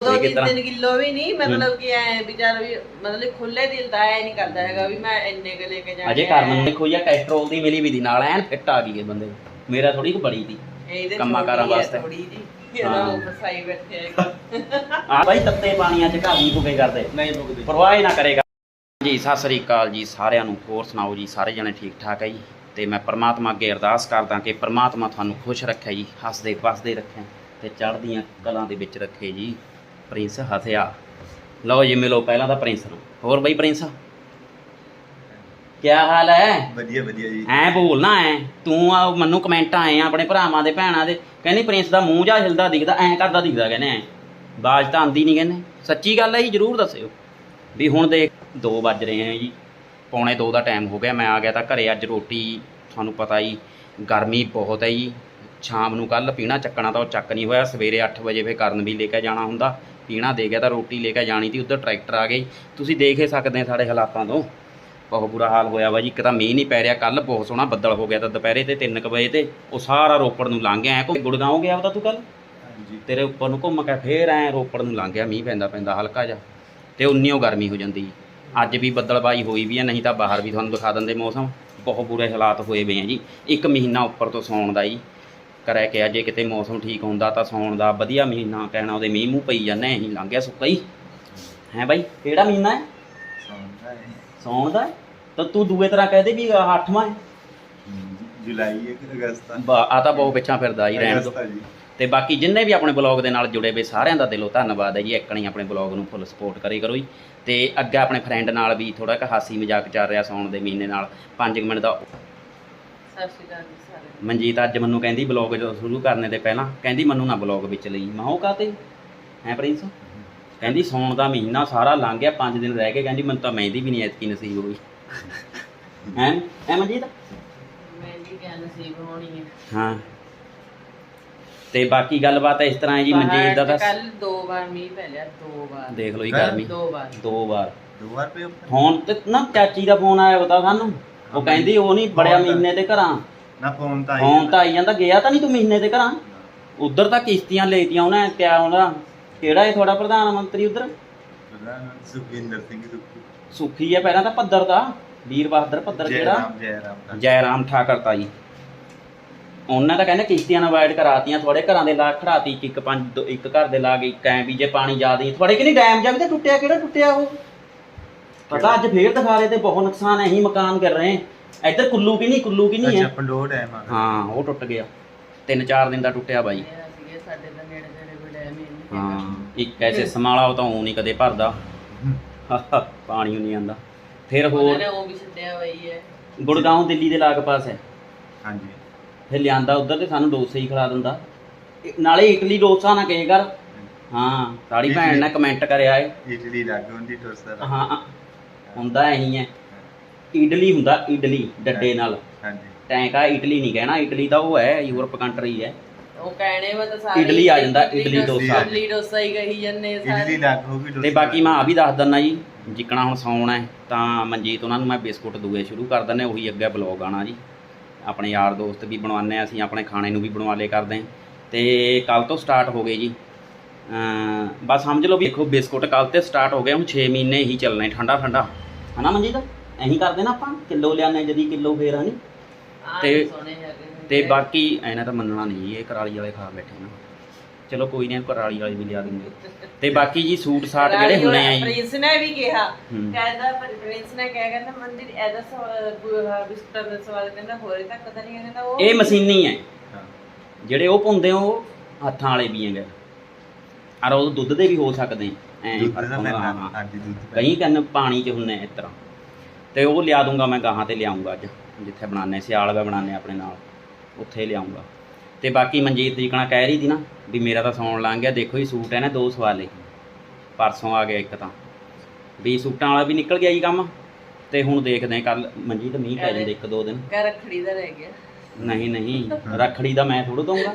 ਦੋ ਇਹ ਤਿੰਨ ਕਿਤਨਾ ਤਿੰਨ ਕਿਲੋ ਵੀ ਨਹੀਂ ਮਤਲਬ ਕਿ ਐ ਵਿਚਾਰ ਵੀ ਮਤਲਬ ਖੁੱਲੇ ਦਿਲ ਦਾ ਐ ਨਹੀਂ ਕਰਦਾ ਹੈਗਾ ਵੀ ਮੈਂ ਇੰਨੇ ਕੁ ਲੈ ਕੇ ਜਾਣਾ ਅਜੇ ਕਰਨ ਨੂੰ ਦੇਖੋ ਯਾ ਕੈਸਟਰੋਲ ਦੀ ਮਿਲੀ ਵੀ ਦੀ ਨਾਲ ਐਨ ਫਿੱਟ ਆ ਗਈ ਇਹ ਬੰਦੇ ਮੇਰਾ ਥੋੜੀ ਕੁ ਬੜੀ ਦੀ ਇਹਦੇ ਕੰਮਾਂ ਕਾਰਾਂ ਵਾਸਤੇ। ਥੋੜੀ ਜੀ। ਇਹਦਾ ਹਾਂ। ਉਹ ਫਸਾਈ ਬੈਠੇ ਹੈਗਾ ਆ ਬਾਈ ਤੱਤੇ ਪਾਣੀਆਂ 'ਚ ਘਰ ਨਹੀਂ ਪੁਗੇ ਕਰਦੇ। ਨਹੀਂ ਮੁੱਕਦੇ ਪਰਵਾਹ ਹੀ ਨਾ ਕਰੇਗਾ। ਜੀ ਸਤਿ ਸ੍ਰੀ ਅਕਾਲ ਜੀ ਸਾਰਿਆਂ ਨੂੰ। ਹੋਰ ਸੁਣਾਓ ਜੀ ਸਾਰੇ ਜਣੇ ਠੀਕ ਠਾਕ ਹੈ ਜੀ? ਤੇ ਮੈਂ ਪ੍ਰਮਾਤਮਾ ਅੱਗੇ ਅਰਦਾਸ ਕਰਦਾ ਕਿ ਪ੍ਰਮਾਤਮਾ ਤੁਹਾਨੂੰ ਖੁਸ਼ ਰੱਖੇ ਜੀ ਹੱਸਦੇ ਵਸਦੇ ਰੱਖੇ ਤੇ ਚੜ੍ਹਦੀਆਂ ਕਲਾਂ ਦੇ ਵਿੱਚ ਰੱਖੇ ਜੀ। ਪ੍ਰਿੰਸ ਹਥਿਆ। ਲਓ ਜੀ ਮਿਲੋ ਪਹਿਲਾਂ ਤਾਂ ਪ੍ਰਿੰਸ ਨੂੰ। ਹੋਰ ਬਈ ਪ੍ਰਿੰਸ? ਕੀ ਹਾਲ ਹੈ ਵਧੀਆ ਵਧੀਆ ਜੀ। ਐ ਬੋਲਣਾ ਐ। ਤੂੰ ਆ ਮੈਨੂੰ ਕਮੈਂਟ ਆਏ ਆ ਆਪਣੇ ਭਰਾਵਾਂ ਦੇ ਭੈਣਾਂ ਦੇ। ਕਹਿੰਦੀ ਪ੍ਰਿੰਸ ਦਾ ਮੂੰਹ ਜਾ ਹਿਲਦਾ ਦਿਖਦਾ ਐ ਕਰਦਾ ਦਿਖਦਾ ਕਹਿੰਦੇ ਐ। ਬਾਜ ਤਾਂ ਆਂਦੀ ਨਹੀਂ ਕਹਿੰਦੇ। ਸੱਚੀ ਗੱਲ ਹੈ ਜੀ ਜਰੂਰ ਦੱਸਿਓ। ਵੀ ਹੁਣ ਦੇਖ 2 ਵੱਜ ਰਹੇ ਆ ਜੀ। ਪੌਣੇ 2 ਦਾ ਟਾਈਮ ਹੋ ਗਿਆ ਮੈਂ ਆ ਗਿਆ ਤਾਂ ਘਰੇ ਅੱਜ ਰੋਟੀ ਤੁਹਾਨੂੰ ਪਤਾ ਹੀ ਗਰਮੀ ਬਹੁਤ ਹੈ ਜੀ। ਸ਼ਾਮ ਨੂੰ ਕੱਲ ਪੀਣਾ ਚੱਕਣਾ ਤਾਂ ਉਹ ਚੱਕ ਨਹੀਂ ਹੋਇਆ ਸਵੇਰੇ 8 ਵਜੇ ਫੇਰ ਕਰਨ ਵੀ ਲੈ ਕੇ ਜਾਣਾ ਹੁੰਦਾ। ਪੀਣਾ ਦੇ ਗਿਆ ਤਾਂ ਰੋਟੀ ਲੈ ਕੇ ਜਾਣੀ ਤੀ ਉੱਧਰ ਟਰੈਕਟਰ ਆ ਗਈ ਤੁਸੀਂ ਦੇਖ ਹੀ ਸਕਦੇ ਆ ਸਾਡੇ ਹਾਲਾਤਾਂ ਤੋਂ। ਬਹੁਤ ਬੁਰਾ ਹਾਲ ਹੋਇਆ ਵਾ ਜੀ ਇੱਕ ਤਾਂ ਮੀਂਹ ਨਹੀਂ ਪੈ ਰਿਹਾ ਕੱਲ ਬਹੁਤ ਸੋਹਣਾ ਬੱਦਲ ਹੋ ਗਿਆ ਤਾਂ ਦੁਪਹਿਰੇ ਤੇ 3 ਵਜੇ ਤੇ ਉਹ ਸਾਰਾ ਰੋਪੜ ਨੂੰ ਲੰਘ ਗਿਆ ਐ ਕੋਈ ਗੁੜਗਾਉਂ ਗਿਆ ਉਹਦਾ ਤੂੰ ਕੱਲ ਹਾਂਜੀ। ਤੇਰੇ ਉੱਪਰ ਨੂੰ ਘੁੰਮ ਕੇ ਫੇਰ ਐ ਰੋਪੜ ਨੂੰ ਲੰਘ ਗਿਆ ਮੀਂਹ ਪੈਂਦਾ ਪੈਂਦਾ ਹਲਕਾ ਜਿਹਾ। ਤੇ ਉਨੀਓ ਗਰਮੀ ਹੋ ਜਾਂਦੀ। ਅੱਜ ਵੀ ਬੱਦਲਬਾਈ ਹੋਈ ਵੀ ਹੈ ਨਹੀਂ ਤਾਂ ਬਾਹਰ ਵੀ ਤੁਹਾਨੂੰ ਦਿਖਾ ਦਿੰਦੇ ਮੌਸਮ। ਬਹੁਤ ਬੁਰੇ ਹਾਲਾਤ ਹੋਏ ਵੇ ਆ ਜੀ। ਇੱਕ ਮਹੀਨਾ ਉੱਪਰ ਤੋਂ ਸੌਣ ਦਾ ਜੀ। ਕਰਿਆ ਕਿ ਜੇ ਕਿਤੇ ਮੌਸਮ ਠੀਕ ਹੁੰਦਾ ਤਾਂ ਸੌਣ ਦਾ ਵਧੀਆ ਮਹੀਨਾ ਕਹਿਣਾ ਉਹਦੇ ਮੀਂਹ ਮੂੰਹ ਪਈ ਜਾਂਦੇ ਅਸੀਂ ਲੰਘ ਗਿਆ ਸੁੱਕਾ ਹੀ। ਹੈ ਬਾਈ ਕਿਹੜਾ ਮਹੀਨਾ ਹੈ? ਹੈ। ਸੌਣ ਦਾ ਹੈ? ਤਾਂ ਤੂੰ ਦੂਏ ਤਰ੍ਹਾਂ ਕਹਦੇ ਵੀ ਆਹ ਅੱਠਵਾਂ ਹੈ। ਜੁਲਾਈ ਹੈ ਕਿ ਅਗਸਤ ਆ? ਬਾ- ਆ ਤਾਂ ਬਹੁਤ ਪਿੱਛਾਂ ਫਿਰਦਾ ਹੀ ਰਹਿਣ ਦੋ। ਅਗਸਤ ਆ ਜੀ। ਤੇ ਬਾਕੀ ਜਿੰਨੇ ਵੀ ਆਪਣੇ ਬਲੌਗ ਦੇ ਨਾਲ ਜੁੜੇ ਵੇ ਸਾਰਿਆਂ ਦਾ ਦਿਲੋਂ ਧੰਨਵਾਦ ਹੈ ਜੀ ਇੱਕਣੀ ਆਪਣੇ ਬਲੌਗ ਨੂੰ ਫੁੱਲ ਸਪੋਰਟ ਕਰੀ ਕਰੋ ਜੀ। ਤੇ ਅੱਗੇ ਆਪਣੇ ਫਰੈਂਡ ਨਾਲ ਵੀ ਥੋੜਾ ਜਿਹਾ ਹਾਸੀ ਮਜ਼ਾਕ ਚੱਲ ਰਿਹਾ ਸੌਣ ਦੇ ਮਹੀਨੇ ਨਾਲ। 5 ਮਿੰਟ ਦਾ ਸਤਿ ਸ਼੍ਰੀ ਅਕਾਲ ਜੀ ਸਾਰੇ ਮਨਜੀਤ ਅੱਜ ਮੈਨੂੰ ਕਹਿੰਦੀ ਬਲੌਗ ਸ਼ੁਰੂ ਕਰਨੇ ਤੇ ਪਹਿਲਾਂ ਕਹਿੰਦੀ ਮੈਨੂੰ ਨਾ ਬਲੌਗ ਵਿੱਚ ਲਈ। ਮੈਂ ਉਹ ਕਾਤੇ ਹੈ ਪ੍ਰਿੰਸ? ਕਹਿੰਦੀ ਸੌਣ ਦਾ ਮਹੀਨਾ ਸਾਰਾ ਲੰਘ ਗਿਆ 5 ਦਿਨ ਰਹਿ ਗਏ। ਕਹਿੰਦੀ ਮੈਨੂੰ ਤਾਂ ਮਹਿੰਦੀ ਵੀ ਨਹੀਂ ਐਤਕੀ ਨਸੀਬ ਹੋਈ। ਹੈ? ਹੈ ਮਨਜੀਤ? ਕਿਆ ਨਸੀਬ ਹੋਣੀ ਹੈ ਹਾਂ। ਤੇ ਬਾਕੀ ਗੱਲਬਾਤ ਇਸ ਤਰ੍ਹਾਂ ਹੈ ਜੀ ਮਨਜੀਤ ਦਾ ਤਾਂ ਕੱਲ ਦੋ ਵਾਰ ਮੀਂਹ ਪੈ ਲਿਆ ਦੋ ਵਾਰ। ਦੇਖ ਲਓ ਜੀ? ਗਰਮੀ। ਦੋ ਵਾਰ। ਦੋ ਵਾਰ। ਦੋ ਵਾਰ ਪੇ ਉੱਪਰ। ਫੋਨ ਤੇ ਨਾ ਚਾਚੀ ਦਾ ਫੋਨ ਆਇਆ ਬਤਾ ਸਾਨੂੰ। ਉਹ ਕਹਿੰਦੀ ਉਹ ਨਹੀਂ ਬੜਿਆ ਮਹੀਨੇ ਤੇ ਘਰਾਂ। ਨਾ ਫੋਨ ਤਾਂ ਆਈ ਫੋਨ ਤਾਂ ਆਈ ਜਾਂਦਾ ਗਿਆ ਤਾਂ ਨਹੀਂ ਤੂੰ ਮਹੀਨੇ ਤੇ ਘਰਾਂ? ਉਧਰ ਤਾਂ ਕਿਸ਼ਤੀਆਂ ਲੈਤੀਆਂ ਉਹਨੇ ਕਿਆ ਉਹਦਾ? ਕਿਹੜਾ ਹੈ ਤੁਹਾਡਾ ਪ੍ਰਧਾਨ ਮੰਤਰੀ ਉਧਰ? ਪ੍ਰਧਾਨ ਸੁਖਵਿੰਦਰ ਸਿੰਘ ਸੁੱਖੀ। ਸੁਖੀ ਹੈ ਪਹਿਲਾਂ ਤਾਂ ਪੱਧਰ ਦਾ। ਵੀਰ ਬਹਾਦਰ ਪੱਧਰ ਜੈ ਕਿਹੜਾ? ਰਾਮ ਜੈ ਰਾਮ ਦਾ। ਜੈ ਰਾਮ ਠਾਕਰ ਤਾਈ। ਉਹਨਾਂ ਤਾਂ ਕਹਿੰਦੇ ਕਿਸ਼ਤੀਆਂ ਨਾਲ ਵਾਈਡ ਕਰਾਤੀਆਂ ਤੁਹਾਡੇ ਘਰਾਂ ਦੇ ਲਾ ਖੜਾਤੀ ਇੱਕ ਇੱਕ ਪੰਜ ਦੋ- ਇੱਕ ਘਰ ਦੇ ਲਾਗੇ ਇੱਕ ਐ ਵੀ ਜੇ ਪਾਣੀ ਜ਼ਿਆਦਾ ਹੀ ਤੁਹਾਡੇ ਕਿੰਨੀ ਡੈਮ ਜਾ ਵੀ ਤਾਂ ਟੁੱਟਿਆ ਕਿਹੜਾ ਟੁੱਟਿਆ ਉਹ? ਪਤਾ ਅੱਜ ਫੇਰ ਦਿਖਾ ਰਹੇ ਤੇ ਬਹੁਤ ਨੁਕਸਾਨ ਹੈ ਹੀ ਮਕਾਨ ਕਰ ਰਹੇ ਹੈ। ਇੱਧਰ ਕੁੱਲੂ ਕੀ ਨਹੀਂ ਕੁੱਲੂ ਕੀ ਨਹੀਂ ਅੱਛਾ ਹੈ। ਪੰਡੋਹ ਡੈਮ ਆ ਹਾਂ ਉਹ ਟੁੱਟ ਗਿਆ। ਤਿੰਨ ਚਾਰ ਦਿਨ ਦਾ ਟੁੱਟਿਆ ਬਾਈ। ਹਾਂ ਇੱਕ ਐਸੇ ਸਮਾਲਾ ਉਹ ਤਾਂ ਉਹ ਨਹੀਂ ਕਦੇ ਭਰਦਾ। ਪਾਣੀ ਨਹੀਂ ਆਂਦਾ ਫਿਰ ਹੋਰ? ਉਹ ਵੀ ਛੱਡਿਆ ਹੋਈ ਹੈ ਗੁੜਗਾਉਂ ਦਿੱਲੀ ਦੇ ਲਾਗ ਪਾਸ ਹੈ। ਹਾਂਜੀ। ਫਿਰ ਲਿਆਂਦਾ ਉਧਰ ਤੇ ਸਾਨੂੰ ਡੋਸੇ ਹੀ ਖਿਲਾ ਦਿੰਦਾ। ਨਾਲੇ ਇਟਲੀ ਡੋਸਾ ਨਾ ਕਹੇ ਕਰ। ਹਾਂ ਸਾਡੀ ਭੈਣ ਨੇ ਕਮੈਂਟ ਕਰਿਆ ਏ। ਇਟਲੀ ਲੱਗ ਦਾ। ਹਾਂ ਹੁੰਦਾ ਐਹੀ ਹੈ। ਇਡਲੀ ਹੁੰਦਾ ਇਡਲੀ ਡੱਡੇ ਨਾਲ। ਹਾਂਜੀ। ਟੈਂਕਾ ਇਟਲੀ ਨਹੀਂ ਕਹਿਣਾ ਇਟਲੀ ਤਾਂ ਉਹ ਹੈ ਯੂਰਪ ਕੰਟਰੀ ਹੈ। ਉਹ ਕਹਿਣੇ ਵਾ ਤਾਂ ਸਾਰੇ ਇਡਲੀ ਆ ਜਾਂਦਾ, ਇਡਲੀ ਡੋਸਾ। ਇਡਲੀ ਡੋਸਾ ਹੀ ਕਹੀ ਜਾਂਦੇ ਇਟਲੀ ਸਾਰੇ। ਲੱਗ ਹੋਗੀ ਤੇ ਬਾਕੀ ਮੈਂ ਆ ਵੀ ਦੱਸ ਦਿੰਦਾ ਜੀ ਜਿੱਕਣਾ ਹੁਣ ਸੌਣ ਹੈ ਤਾਂ ਮਨਜੀਤ ਉਹਨਾਂ ਨੂੰ ਮੈਂ ਬਿਸਕੁਟ ਦੂਏ ਸ਼ੁਰੂ ਕਰ ਦਿੰਦੇ ਉਹੀ ਅੱਗੇ ਬਲੌਗ ਆਣਾ ਜੀ। ਆਪਣੇ ਯਾਰ ਦੋਸਤ ਵੀ ਬਣਵਾਉਂਦੇ ਹਾਂ ਅਸੀਂ ਆਪਣੇ ਖਾਣੇ ਨੂੰ ਵੀ ਬਣਵਾ ਲੇ ਕਰਦੇ ਹਾਂ। ਤੇ ਕੱਲ ਤੋਂ ਸਟਾਰਟ ਹੋ ਗਏ ਜੀ। ਬਸ ਸਮਝ ਲਓ ਵੀ ਦੇਖੋ ਬਿਸਕੁਟ ਕੱਲ ਤੇ ਸਟਾਰਟ ਹੋ ਗਏ ਹੁਣ 6 ਮਹੀਨੇ ਹੀ ਚੱਲਣੇ ਠੰਡਾ ਠੰਡਾ ਹਨਾ ਮਨਜੀਤ? ਐਂ ਕਰਦੇ ਨਾ ਆਪਾਂ ਕਿਲੋ ਲਿਆਨੇ ਜਦੀ ਕਿਲੋ ਫੇਰ ਹਨੀ? ਤੇ-। ਤੇ ਬਾਕੀ ਐਨਾ ਤਾਂ ਮੰਨਣਾ ਨਹੀਂ ਇਹ ਕਰਾਲੀ ਵਾਲੇ ਖਾ ਬੈਠੇ ਨਾ। ਚਲੋ ਕੋਈ ਨਹੀਂ ਕਰਾਲੀ ਵਾਲੇ ਵੀ ਲਿਆ ਦਿੰਦੇ। ਤੇ ਬਾਕੀ ਜੀ ਸੂਟ ਸਾਟ ਜਿਹੜੇ ਹੁੰਨੇ ਆ ਜੀ ਪ੍ਰਿੰਸ ਨੇ ਵੀ ਕਿਹਾ। ਹੂੰ। ਕਹਿੰਦਾ ਪਰ ਪ੍ਰਿੰਸ ਨੇ ਕਿਹਾ ਕਹਿੰਦਾ ਮੰਦਿਰ ਐਦਾ ਸਵਾਲ ਬਿਸਕੁਟ ਦਾ ਸਵਾਲ ਕਹਿੰਦਾ ਹੋਰੇ ਤੱਕ ਪਤਾ ਨਹੀਂ ਕਹਿੰਦਾ ਉਹ ਇਹ ਮਸ਼ੀਨੀ ਹੈ। ਹਾਂ। ਜਿਹੜੇ ਉਹ ਪਾਉਂਦੇ ਆ ਉਹ ਹੱਥਾਂ ਵਾਲੇ ਵੀ ਹੈਗੇ। ਔਰ ਉਹ ਦੁੱਧ ਦੇ ਵੀ ਹੋ ਸਕਦੇ ਐ ਦਾ ਦਾ। ਕਈ ਕੰਨ ਪਾਣੀ 'ਚ ਹੁੰਨੇ ਇਸ ਤਰ੍ਹਾਂ। ਤੇ ਉਹ ਲਿਆ ਦੂੰਗਾ ਮੈਂ ਗਾਹਾਂ ਤੇ ਲਿਆਉਂਗਾ ਅੱਜ ਜਿੱਥੇ ਬਣਾਉਂਦੇ ਸਿਆਲ ਵਾ ਬਣਾਉਂਦੇ ਆਪਣੇ ਨਾਲ। ਉੱਥੇ ਲਿਆਉਂਗਾ। ਤੇ ਬਾਕੀ ਮਨਜੀਤ ਜੀਕਣਾ ਕਹਿ ਰਹੀ ਸੀ ਨਾ ਵੀ ਮੇਰਾ ਤਾਂ ਸੌਣ ਲੰਘ ਗਿਆ। ਦੇਖੋ ਜੀ ਸੂਟ ਹੈ ਨਾ ਦੋ ਸਵਾਲੇ। ਪਰਸੋਂ ਆ ਗਿਆ ਇੱਕ ਤਾਂ। ਵੀ ਸੂਟਾਂ ਵਾਲਾ ਵੀ ਨਿਕਲ ਗਿਆ ਜੀ ਕੰਮ। ਤੇ ਹੁਣ ਦੇਖਦੇ ਕੱਲ ਮਨਜੀਤ ਮੀਂਹ ਪੈ ਜਾਂਦੇ ਇੱਕ ਦੋ ਦਿਨ। ਕਹ ਰੱਖੜੀ ਦਾ ਰਹਿ ਗਿਆ। ਨਹੀਂ ਨਹੀਂ ਰੱਖੜੀ ਦਾ ਮੈਂ ਥੋੜਾ ਦਊਂਗਾ।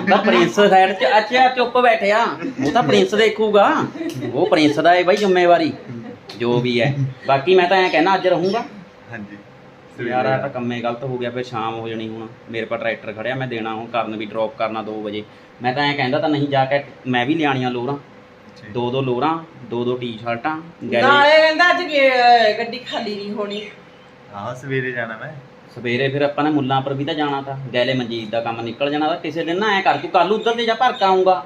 ਉਹਦਾ ਪ੍ਰਿੰਸ ਸਾਈਡ 'ਚ ਅੱਛਾ ਚੁੱਪ ਬੈਠਿਆ ਉਹ ਤਾਂ ਪ੍ਰਿੰਸ ਦੇਖੂਗਾ। ਉਹ ਪ੍ਰਿੰਸ ਦਾ ਹੈ ਬਾਈ ਜ਼ਿੰਮੇਵਾਰੀ ਜੋ ਵੀ ਹੈ। ਬਾਕੀ ਮੈਂ ਤਾਂ ਐਂ ਕਹਿਣਾ ਅੱਜ ਰਹੂੰਗਾ। ਹਾਂਜੀ। ਯਾਰ ਆ ਤਾਂ ਕੰਮੇ ਗਲਤ ਹੋ ਗਿਆ ਫਿਰ ਸ਼ਾਮ ਹੋ ਜਾਣੀ ਹੁਣ। ਮੇਰੇ ਪਾ ਟਰੈਕਟਰ ਖੜਿਆ ਮੈਂ ਦੇਣਾ ਹੁਣ ਕਰਨ ਵੀ ਡ੍ਰੌਪ ਕਰਨਾ 2 ਵਜੇ। ਮੈਂ ਤਾਂ ਐਂ ਕਹਿੰਦਾ ਤਾਂ ਨਹੀਂ ਜਾ ਕੇ ਮੈਂ ਵੀ ਲਿਆਣੀਆਂ ਲੋਰਾਂ। ਦੋ ਦੋ ਲੋਰਾਂ ਦੋ ਦੋ ਟੀ-ਸ਼ਰਟਾਂ ਨਾਲੇ ਕਹਿੰਦਾ ਅੱਜ ਗੱਡੀ ਖਾਲੀ ਨਹੀਂ ਹੋਣੀ। ਆਹ ਸਵੇਰੇ ਜਾਣਾ ਮੈਂ। ਸਵੇਰੇ ਫਿਰ ਆਪਾਂ ਨੇ ਮੁੱਲਾਂ ਪਰ ਵੀ ਤਾਂ ਜਾਣਾ ਤਾਂ। ਗੈਲੇ ਮਨਜੀਤ ਦਾ ਕੰਮ ਨਿਕਲ ਜਾਣਾ ਤਾਂ ਕਿਸੇ ਦਿਨ ਨਾ ਐ ਕਰ ਤੂੰ ਕੱਲ ਉਧਰ ਤੇ ਜਾ ਭਰ ਕੇ ਆਉਂਗਾ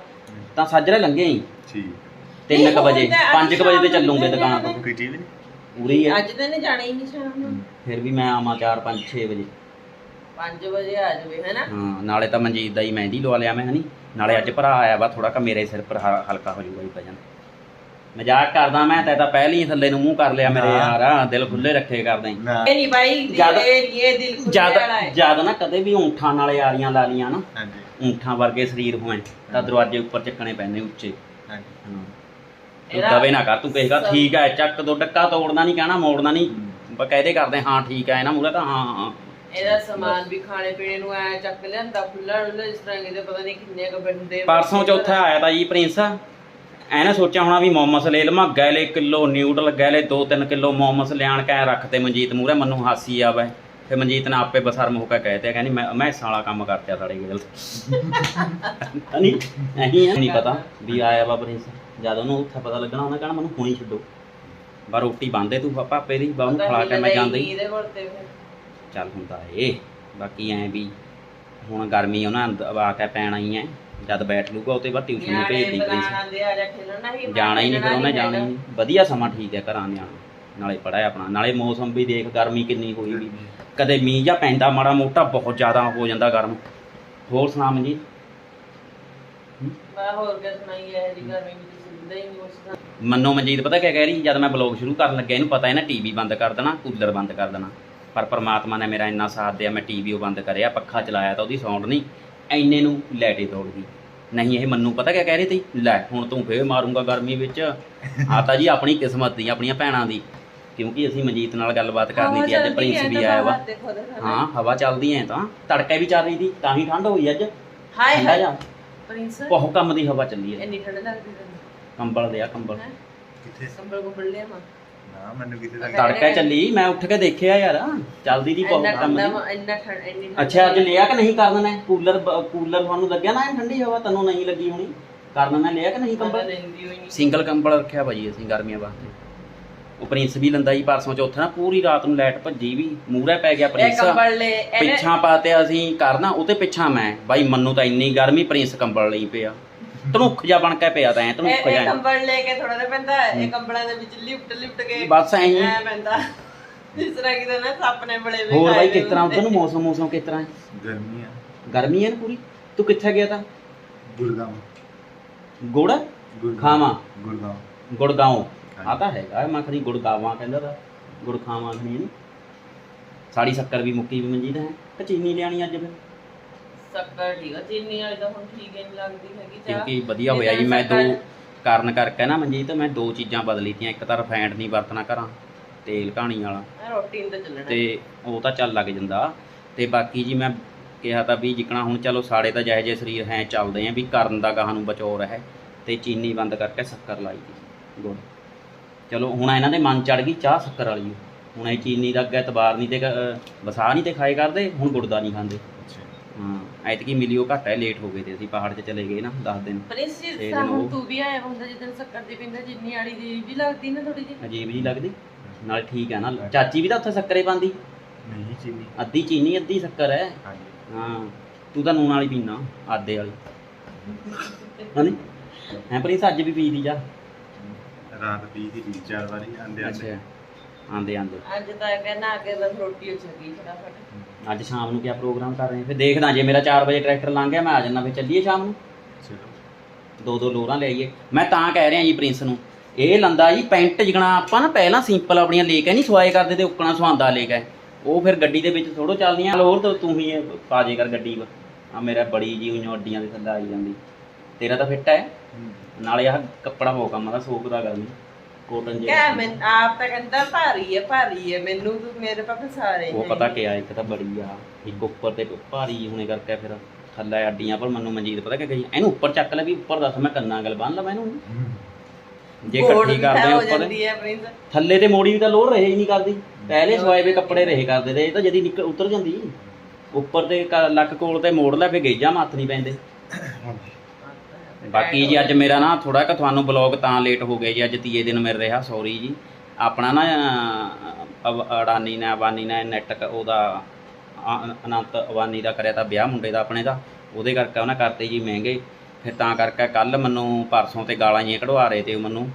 ਤਾਂ ਸਾਜਰੇ ਲੰਘੇ ਹੀ ਠੀਕ। 3 ਨਹੀਂ, ਵਜੇ ਹੁਣ ਤਾਂ 5 ਵਜੇ ਤੇ ਚੱਲੂਗੇ ਦੁਕਾਨ ਤੋਂ। ਕੋਈ ਟੀਵੀ ਪੂਰੀ ਹੈ ਅੱਜ ਤਾਂ ਨਹੀਂ ਜਾਣਾ ਹੀ ਨਹੀਂ ਸ਼ਾਮ ਨੂੰ। ਫਿਰ ਵੀ ਮੈਂ ਆਵਾਂ 4 5 6 ਵਜੇ। 5 ਵਜੇ ਆ ਜਾਵੇ ਹੈਨਾ? ਹਾਂ ਨਾਲੇ ਤਾਂ ਮਨਜੀਤ ਦਾ ਹੀ ਮਹਿੰਦੀ ਲਵਾ ਲਿਆ ਮੈਂ ਹਨੀ। ਨਾਲੇ ਅੱਜ ਭਰਾ ਆਇਆ ਵਾ ਥੋੜਾ ਕ ਮੇਰੇ ਸਿਰ ਪਰ ਹਲਕਾ ਹੋ ਜਾਊਗਾ ਹੀ ਵਜਨ ਮਜ਼ਾਕ ਕਰਦਾ ਮੈਂ ਤੈ ਤਾਂ ਪਹਿਲੀ ਹੀ ਥੱਲੇ ਨੂੰ ਮੂੰਹ ਕਰ ਲਿਆ ਮੇਰੇ। ਯਾਰ ਦਿਲ ਖੁੱਲੇ ਰੱਖੇ ਕਰਦਾ। ਹੀ ਇਹ ਨਹੀਂ ਬਾਈ ਜਦ- ਇਹ ਇਹ ਦਿਲ ਖੁੱਲੇ ਜਦ ਵਾਲਾ ਹੈ। ਜਦ ਨਾ ਕਦੇ ਵੀ ਊਂਠਾਂ ਨਾਲ ਯਾਰੀਆਂ ਲਾ ਲੀਆਂ ਨਾ ਹਾਂਜੀ। ਊਂਠਾਂ ਵਰਗੇ ਸਰੀਰ ਹੋਏ ਤਾਂ ਦਰਵਾਜ਼ੇ ਉੱਪਰ ਚੱਕਣੇ ਪੈਂਦੇ ਉੱਚੇ। ਹਾਂਜੀ। ਹਾਂ। ਤੂੰ ਇਹਦਾ- ਦਵੇ ਨਾ ਕਰ ਤੂੰ ਕਹੇਗਾ ਠੀਕ ਹੈ ਚੱਕ ਦੋ ਡੱਕਾ ਤੋੜਨਾ ਨਹੀਂ ਕਹਿਣਾ ਮੋੜਨਾ ਨਹੀਂ। ਬਕਾਇਦੇ ਕਰਦੇ ਹਾਂ ਠੀਕ ਹੈ ਇਹਨਾਂ ਮੂਰੇ ਤਾਂ ਹਾਂ ਹਾਂ ਇਹਦਾ ਸਮਾਨ ਵੀ ਖਾਣੇ ਪੀਣੇ ਨੂੰ ਐ ਚੱਕ ਲਿਆਂਦਾ ਖੁੱਲਾ ਡੁੱਲਾ ਇਸ ਤਰ੍ਹਾਂ ਕਿਤੇ ਪਤਾ ਨਹੀਂ ਕਿੰਨੇ ਕ ਬੰਦੇ ਪਰਸੋਂ ਚੌਥਾ ਆਇਆ ਤਾਂ ਜੀ ਪ੍ਰਿੰਸ। ਐਨੇ ਸੋਚਿਆ ਹੋਣਾ ਵੀ ਮੋਮਸ ਲੈ ਲਵਾਂ ਗੈਲੇ ਕਿਲੋ ਨਿਊਡਲ ਗੈਲੇ 2-3 ਕਿਲੋ ਮੋਮਸ ਲਿਆਣ ਕੇ ਰੱਖਤੇ ਮਨਜੀਤ ਮੂਰੇ ਮੈਨੂੰ ਹਾਸੀ ਆਵੇ। ਫਿਰ ਮਨਜੀਤ ਨੇ ਆਪੇ ਬਸਰਮ ਹੋ ਕੇ ਕਹਤੇ ਕਹਿੰਦੀ ਮੈਂ ਮੈਂ ਸਾਲਾ ਕੰਮ ਕਰਤਿਆ ਸਾਡੇ ਗੇਲ ਨਹੀਂ ਨਹੀਂ ਨਹੀਂ ਪਤਾ ਵੀ ਆਇਆ ਵਾ ਪ੍ਰਿੰਸ। ਜਦ ਉਹਨੂੰ ਉੱਥੇ ਪਤਾ ਲੱਗਣਾ ਉਹਨੇ ਕਹਿਣਾ ਮੈਨੂੰ ਹੁਣੀ ਛੱਡੋ। ਬਾ ਰੋਟੀ ਬੰਦੇ ਤੂੰ ਪਾਪੇ ਦੀ ਬਾ ਉਹਨੂੰ ਖਵਾ ਕੇ ਮੈਂ ਜਾਂਦਾ ਹੀ ਚੱਲ ਹੁੰਦਾ ਏ ਬਾਕੀ ਐ ਵੀ ਹੁਣ ਗਰਮੀ ਉਹਨਾਂ ਆ ਕੇ ਪੈਣਾ ਹੀ ਐ। ਜਦ ਬੈਠ ਲੂਗਾ ਉਹ ਤੇ ਬਾਅਦ ਟਿਊਸ਼ਨ ਨੂੰ ਭੇਜ ਦੀ ਆ ਜਾ ਖੇਲਣਾ ਹੀ ਜਾਣਾ ਹੀ ਨਹੀਂ ਫਿਰ ਉਹਨੇ ਜਾਣਾ ਹੀ ਨਹੀਂ। ਵਧੀਆ ਸਮਾਂ ਠੀਕ ਹੈ ਘਰਾਂ ਨਿਆਣਾ। ਨਾਲੇ ਪੜਾਇਆ ਆਪਣਾ। ਨਾਲੇ ਮੌਸਮ ਵੀ ਦੇਖ ਗਰਮੀ ਕਿੰਨੀ ਹੋਈ ਵੀ। ਕਦੇ ਮੀਂਹ ਜਾਂ ਪੈਂਦਾ ਮਾੜਾ ਮੋਟਾ ਬਹੁਤ ਜ਼ਿਆਦਾ ਹੋ ਜਾਂਦਾ ਗਰਮ। ਹੋਰ ਸੁਣਾ ਮਨਜੀਤ? ਮੈਂ ਹੋਰ ਕਿਆ ਸੁਣਾਈ ਇਹ ਜੀ ਗਰਮੀ ਹੀ ਨਹੀਂ ਮੰਨੋ ਮਨਜੀਤ ਪਤਾ ਕੀ ਕਹਿ ਰਹੀ? ਜਦ ਮੈਂ ਬਲੌਗ ਸ਼ੁਰੂ ਕਰਨ ਲੱਗਿਆ ਇਹਨੂੰ ਪਤਾ ਹੈ ਨਾ ਟੀਵੀ ਬੰਦ ਕਰ ਦੇਣਾ ਕੂਲਰ ਬੰਦ ਕਰ ਦੇਣਾ। ਪਰ ਪਰਮਾਤਮਾ ਨੇ ਮੇਰਾ ਇੰਨਾ ਸਾਥ ਦਿਆ ਮੈਂ ਟੀਵੀ ਉਹ ਬੰਦ ਕਰਿਆ ਪੱਖਾ ਚਲਾਇਆ ਤਾਂ ਉਹਦੀ ਸਾਊਂਡ ਨਹੀਂ। ਐਨੇ ਨੂੰ ਲੈਟੇ ਤੋੜ ਗਈ ਨਹੀਂ ਇਹ ਮੰਨੂ ਪਤਾ ਕੀ ਕਹਿ ਰਹੀ ਤੀ ਲੈ ਹੁਣ ਤੂੰ ਫੇਰ ਮਾਰੂੰਗਾ ਗਰਮੀ ਵਿੱਚ। ਆ ਤਾਂ ਜੀ ਆਪਣੀ ਕਿਸਮਤ ਦੀ ਆਪਣੀਆਂ ਭੈਣਾਂ ਦੀ। ਕਿਉਂਕਿ ਅਸੀਂ ਮਨਜੀਤ ਨਾਲ ਗੱਲਬਾਤ ਕਰਨੀ ਸੀ ਅੱਜ ਪ੍ਰਿੰਸ ਵੀ ਆਇਆ ਵਾ। ਹਾਂ ਹਵਾ ਚੱਲਦੀ ਐ ਤਾਂ। ਤੜਕੇ ਵੀ ਚੱਲ ਰਹੀ ਸੀ ਤਾਂ ਹੀ ਠੰਡ ਹੋਈ ਅੱਜ। ਹਾਏ ਹਾਏ। ਪ੍ਰਿੰਸ ਬਹੁਤ ਕੰਮ ਦੀ ਹਵਾ ਚੱਲੀ ਐ। ਇੰਨੀ ਠੰਡ ਲੱਗਦੀ ਤੈਨੂੰ। ਕੰਬਲ ਦੇ ਆ ਕੰਬਲ? ਕਿੱਥੇ? ਕੰਬਲ ਕੁੰਬਲ ਲਿਆ ਮਾ ਨਾ ਮੈਨੂੰ ਕਿਤੇ ਲੱਗ ਤੜਕੇ ਚੱਲੀ ਮੈਂ ਉੱਠ ਕੇ ਦੇਖਿਆ ਯਾਰ ਚੱਲਦੀ ਦੀ ਬਹੁਤ ਕੰਮ ਦੀ। ਵਾ, ਇੰਨਾ ਠੰਡ ਇੰਨੀ ਠੰਡ ਅੱਛਾ ਅੱਜ ਲਿਆ ਕਿ ਨਹੀਂ ਕਰਨ ਨੇ? ਕੂਲਰ ਕੂਲਰ ਤੁਹਾਨੂੰ ਲੱਗਿਆ ਨਾ ਠੰਡੀ ਹਵਾ? ਤੈਨੂੰ ਨਹੀਂ ਲੱਗੀ ਹੋਣੀ? ਕਰਨ ਨੇ ਲਿਆ ਕਿ ਨਹੀਂ ਕੰਬਲ? ਸਿੰਗਲ ਕੰਬਲ ਰੱਖਿਆ ਭਾਜੀ ਅਸੀਂ ਗਰਮੀਆਂ ਵਾਸਤੇ। ਉਹ ਪ੍ਰਿੰਸ ਵੀ ਲੰਦਾ ਜੀ ਪਰਸੋਂ ਚੌਥੇ ਨਾ ਪੂਰੀ ਰਾਤ ਨੂੰ ਲਾਈਟ ਭੱਜੀ ਵੀ ਮੂਹਰੇ ਪੈ ਗਿਆ ਪ੍ਰਿੰਸ। ਪਿੱਛਾਂ ਪਾਤੇ ਅਸੀਂ ਕਰਨਾ ਉਹ ਤੇ ਪਿੱਛਾਂ ਮੈਂ। ਬਾਈ ਮੰਨੂ ਤਾਂ ਇੰਨੀ ਗਰਮੀ ਪ੍ਰਿੰਸ ਕੰਬਲ ਲਈ ਪਿਆ। ਧਨੁੱਖ ਜਾ ਬਣ ਕੇ ਪਿਆ ਤਾਂ ਐ ਧਨੁੱਖ ਇਹ ਜਾ ਕੰਬਲ ਲੈ ਕੇ ਥੋੜਾ ਜਿਹਾ ਪੈਂਦਾ ਹੈ, ਇਹ ਕੰਬਲਾਂ ਦੇ ਵਿੱਚ ਲਿਫਟ ਲਿਫਟ ਕੇ ਬਸ ਐਂ ਹੀ। ਐਂ ਪੈਂਦਾ। ਇਸ ਤਰ੍ਹਾਂ ਕਿਤੇ ਨਾ ਸੱਪ ਨੇ ਬੜੇ ਵੇ ਹੋਰ ਬਾਈ ਕਿਸ ਤਰ੍ਹਾਂ। ਉਧਰ ਨੂੰ ਮੌਸਮ ਮੌਸਮ ਕਿਸ ਤਰ੍ਹਾਂ ਹੈ? ਗਰਮੀ ਆ। ਗਰਮੀ ਹੈ ਨਾ ਪੂਰੀ? ਤੂੰ ਕਿੱਥੇ ਗਿਆ ਤਾਂ? ਗੁਰਗਾਮ ਗੁੜ? ਖਾਵਾਂ। ਗੁਰਗਾਮ ਗੁੜਗਾਉਂ। ਆ ਤਾਂ ਹੈਗਾ ਮੈਂ ਖਣੀ ਗੁੜਗਾਵਾਂ ਕਹਿੰਦਾ ਤਾਂ। ਗੁੜ ਖਾਵਾਂ ਖਣੀ ਨਹੀਂ ਸਾੜੀ ਸ਼ੱਕਰ ਵੀ ਮੁੱਕੀ ਵੀ ਮਨਜੀਤ ਹੈ। ਕਿ ਚੀਨੀ ਲਿਆਣੀ ਅੱਜ ਫਿਰ? ਸ਼ੱਕਰ ਠੀਕ ਆ ਚੀਨੀ ਵਾਲੀ ਤਾਂ ਹੁਣ ਠੀਕ ਹੀ ਨਹੀਂ ਲੱਗਦੀ ਹੈਗੀ ਚਾਹ ਕਿਉਂਕਿ ਵਧੀਆ ਹੋਇਆ ਜੀ ਮੈਂ ਦੋ ਕਾਰਨ ਕਰਕੇ ਨਾ ਮਨਜੀਤ ਮੈਂ ਦੋ ਚੀਜ਼ਾਂ ਬਦਲੀ ਤੀਆਂ ਇੱਕ ਤਾਂ ਰਿਫਾਈਂਡ ਨਹੀਂ ਵਰਤਣਾ ਕਰਾਂ ਤੇਲ ਕਹਾਣੀ ਵਾਲਾ। ਰੋਟੀ ਨੂੰ ਤਾਂ ਚੱਲਣਾ। ਤੇ ਉਹ ਤਾਂ ਚੱਲ ਲੱਗ ਜਾਂਦਾ। ਤੇ ਬਾਕੀ ਜੀ ਮੈਂ ਕਿਹਾ ਤਾਂ ਵੀ ਜਿਕਣਾ ਹੁਣ ਚਲੋ ਸਾਡੇ ਤਾਂ ਜਿਹੇ ਜਿਹੇ ਸਰੀਰ ਹੈ ਚੱਲਦੇ ਆ ਵੀ ਕਰਨ ਦਾ ਗਾਹਾਂ ਨੂੰ ਬਚੋ ਰਹੇ ਤੇ ਚੀਨੀ ਬੰਦ ਕਰਕੇ ਸ਼ੱਕਰ ਲਾਈ ਦੀ ਗੁੜ। ਚਲੋ ਹੁਣ ਇਹਨਾਂ ਦੇ ਮਨ ਚੜ ਗਈ ਚਾਹ ਸ਼ੱਕਰ ਵਾਲੀ। ਹੁਣ ਇਹ ਚੀਨੀ ਦਾ ਅੱਗੇ ਇਤਬਾਰ ਨਹੀਂ ਤੇ ਵਸਾ ਨਹੀਂ ਤੇ ਖਾਏ ਕਰਦੇ ਹੁਣ ਗੁੜ ਦਾ ਨਹੀਂ ਖਾਂਦੇ। ਐਤਕੀ ਮਿਲੀ ਉਹ ਘੱਟ ਹੈ ਲੇਟ ਹੋ ਗਏ ਤੇ ਅਸੀਂ ਪਹਾੜ 'ਚ ਚਲੇ ਗਏ ਨਾ 10 ਦਿਨ। ਤੇ ਤਾਂ ਹੁਣ ਉਹ- ਤੂੰ ਵੀ ਆਇਆ ਹੁੰਦਾ ਜਿੱਦਣ ਸ਼ੱਕਰ ਦੀ ਪਿੰਦਾ ਚੀਨੀ ਵਾਲੀ ਦੀ ਵੀ ਲੱਗਦੀ ਨਾ ਥੋੜੀ ਜਿਹੀ। ਅਜੀਬ ਜੀ ਲੱਗਦੀ। ਨਾਲ ਠੀਕ ਹੈ ਨਾ। ਚਾਚੀ ਵੀ ਤਾਂ ਉੱਥੇ ਸ਼ੱਕਰੇ ਪਾਉਂਦੀ। ਨਹੀਂ ਚੀਨੀ। ਅੱਧੀ ਚੀਨੀ ਅੱਧੀ ਸ਼ੱਕਰ ਹੈ। ਹਾਂਜੀ। ਹਾਂ ਤੂੰ ਤਾਂ ਨੂਣ ਵਾਲੀ ਪੀਣਾ ਆਦੇ ਵਾਲੀ। ਹਾਂਜੀ? ਹੈ ਪ੍ਰਿੰਸ ਅੱਜ ਵੀ ਪੀ ਦੀ ਜਾ। ਰਾਤ ਪੀ ਦੀ ਤਿੰਨ ਚਾਰ ਵਾਰੀ ਆਂਦੇ ਆਂਦੇ। ਆਂਦੇ ਆਂਦੇ ਅੱਜ ਤਾਂ ਕਹਿੰਦਾ ਆ ਕੇ ਬਸ ਰੋਟੀ ਛਕੀ ਫਟਾਫਟ। ਅੱਜ ਸ਼ਾਮ ਨੂੰ ਕੀ ਪ੍ਰੋਗਰਾਮ ਕਰ ਰਹੇ ਹਾਂ ਫਿਰ ਦੇਖਦਾ ਜੇ ਮੇਰਾ 4 ਵਜੇ ਟਰੈਕਟਰ ਲੰਘ ਗਿਆ ਮੈਂ ਆ ਜਾਣਾ ਫਿਰ ਚੱਲੀਏ ਸ਼ਾਮ ਨੂੰ। ਚਲੋ ਦੋ ਦੋ ਲੋਰਾਂ ਲੈ ਆਈਏ। ਮੈਂ ਤਾਂ ਕਹਿ ਰਿਹਾ ਜੀ ਪ੍ਰਿੰਸ ਨੂੰ ਇਹ ਲੰਦਾ ਜੀ ਪੈਂਟ ਜਿਗਣਾ ਆਪਾਂ ਨਾ ਪਹਿਲਾਂ ਸਿੰਪਲ ਆਪਣੀਆਂ ਲੈ ਕੇ ਨਹੀਂ ਸਵਾਏ ਕਰਦੇ ਤੇ ਉਕਣਾ ਸਵਾਂਦਾ ਲੈ ਕੇ। ਉਹ ਫਿਰ ਗੱਡੀ ਦੇ ਵਿੱਚ ਥੋੜੋ ਚੱਲਦੀਆਂ। ਹੋਰ ਤਾਂ ਤੂੰ ਹੀ ਇਹ ਪਾ ਜੇ ਕਰ ਗੱਡੀ ਵਾ ਆ ਮੇਰਾ ਬੜੀ ਜੀ ਉਈਆਂ ਅੱਡੀਆਂ ਦੇ ਥੱਲੇ ਆਈ ਜਾਂਦੀ। ਤੇਰਾ ਤਾਂ ਫਿੱਟ ਹੈ। ਨਾਲੇ ਆਹ ਕੱਪੜਾ ਹੋ ਕੰਮ ਦਾ ਸੋਕਦਾ ਗਰਮੀ ਕੋਟਨ ਜੇ ਕਿਆ ਮੈਂ ਆਪ ਤਾਂ ਕਹਿੰਦਾ ਭਾਰੀ ਹੈ ਭਾਰੀ ਹੈ ਮੈਨੂੰ ਤੂੰ ਮੇਰੇ ਪਾਪੇ ਸਾਰੇ ਉਹ ਪਤਾ ਕਿ ਆ ਇੱਕ ਤਾਂ ਬੜੀ ਆ ਇੱਕ ਉੱਪਰ ਤੇ ਭਾਰੀ ਹੋਣੇ ਕਰਕੇ ਫਿਰ ਥੱਲੇ ਅੱਡੀਆਂ ਪਰ ਮੈਨੂੰ ਮਨਜੀਤ ਪਤਾ ਕਿ ਗਈ ਇਹਨੂੰ ਉੱਪਰ ਚੱਕ ਲੈ ਵੀ ਉੱਪਰ ਦੱਸ ਮੈਂ ਕੰਨਾਂ ਗੱਲ ਬੰਨ ਲਵਾਂ ਇਹਨੂੰ। ਜੇ ਇਕੱਠੀ ਕਰਦੇ ਆ ਹੋ ਉੱਪਰ ਜਾਂਦੀ ਹੈ ਪ੍ਰਿੰਸ। ਥੱਲੇ ਤੇ ਮੋੜੀ ਵੀ ਤਾਂ ਲੋੜ ਰਹੇ ਹੀ ਨਹੀਂ ਕਰਦੀ। ਪਹਿਲੇ ਸਵਾਏ ਵੇ ਕੱਪੜੇ ਰਹੇ ਕਰਦੇ ਤੇ ਇਹ ਤਾਂ ਜਦੀ ਨਿਕਲ ਉਤਰ ਜਾਂਦੀ। ਉੱਪਰ ਤੇ ਲੱਕ ਕੋਲ ਤੇ ਮੋੜ ਲੈ ਫੇ ਗੇਜਾਂ ਮੱਥ ਨਹੀਂ ਪੈਂਦੇ। ਬਾਕੀ ਜੀ ਅੱਜ ਮੇਰਾ ਨਾ ਥੋੜਾ ਕਿ ਤੁਹਾਨੂੰ ਬਲੌਗ ਤਾਂ ਲੇਟ ਹੋ ਗਿਆ ਜੀ ਅੱਜ ਤੀਏ ਦਿਨ ਮਿਲ ਰਿਹਾ ਸੌਰੀ ਜੀ। ਆਪਣਾ ਨਾ ਅਹ, ਅਡਾਨੀ ਨੇ ਅਬਾਨੀ ਨੇ ਨੈਟ ਉਹਦਾ ਅ- ਅਨੰਤ ਅਬਾਨੀ ਦਾ ਕਰਿਆ ਤਾਂ ਵਿਆਹ ਮੁੰਡੇ ਦਾ ਆਪਣੇ ਦਾ ਉਹਦੇ ਕਰਕੇ ਉਹਨਾਂ ਕਰਤੇ ਜੀ ਮਹਿੰਗੇ। ਫਿਰ ਤਾਂ ਕਰਕੇ ਕੱਲ ਮੈਨੂੰ ਪਰਸੋਂ ਤੇ ਗਾਲਾਂ ਜੀਆਂ ਕਢਵਾ ਰਹੇ ਤੇ ਉਹ ਮੈਨੂੰ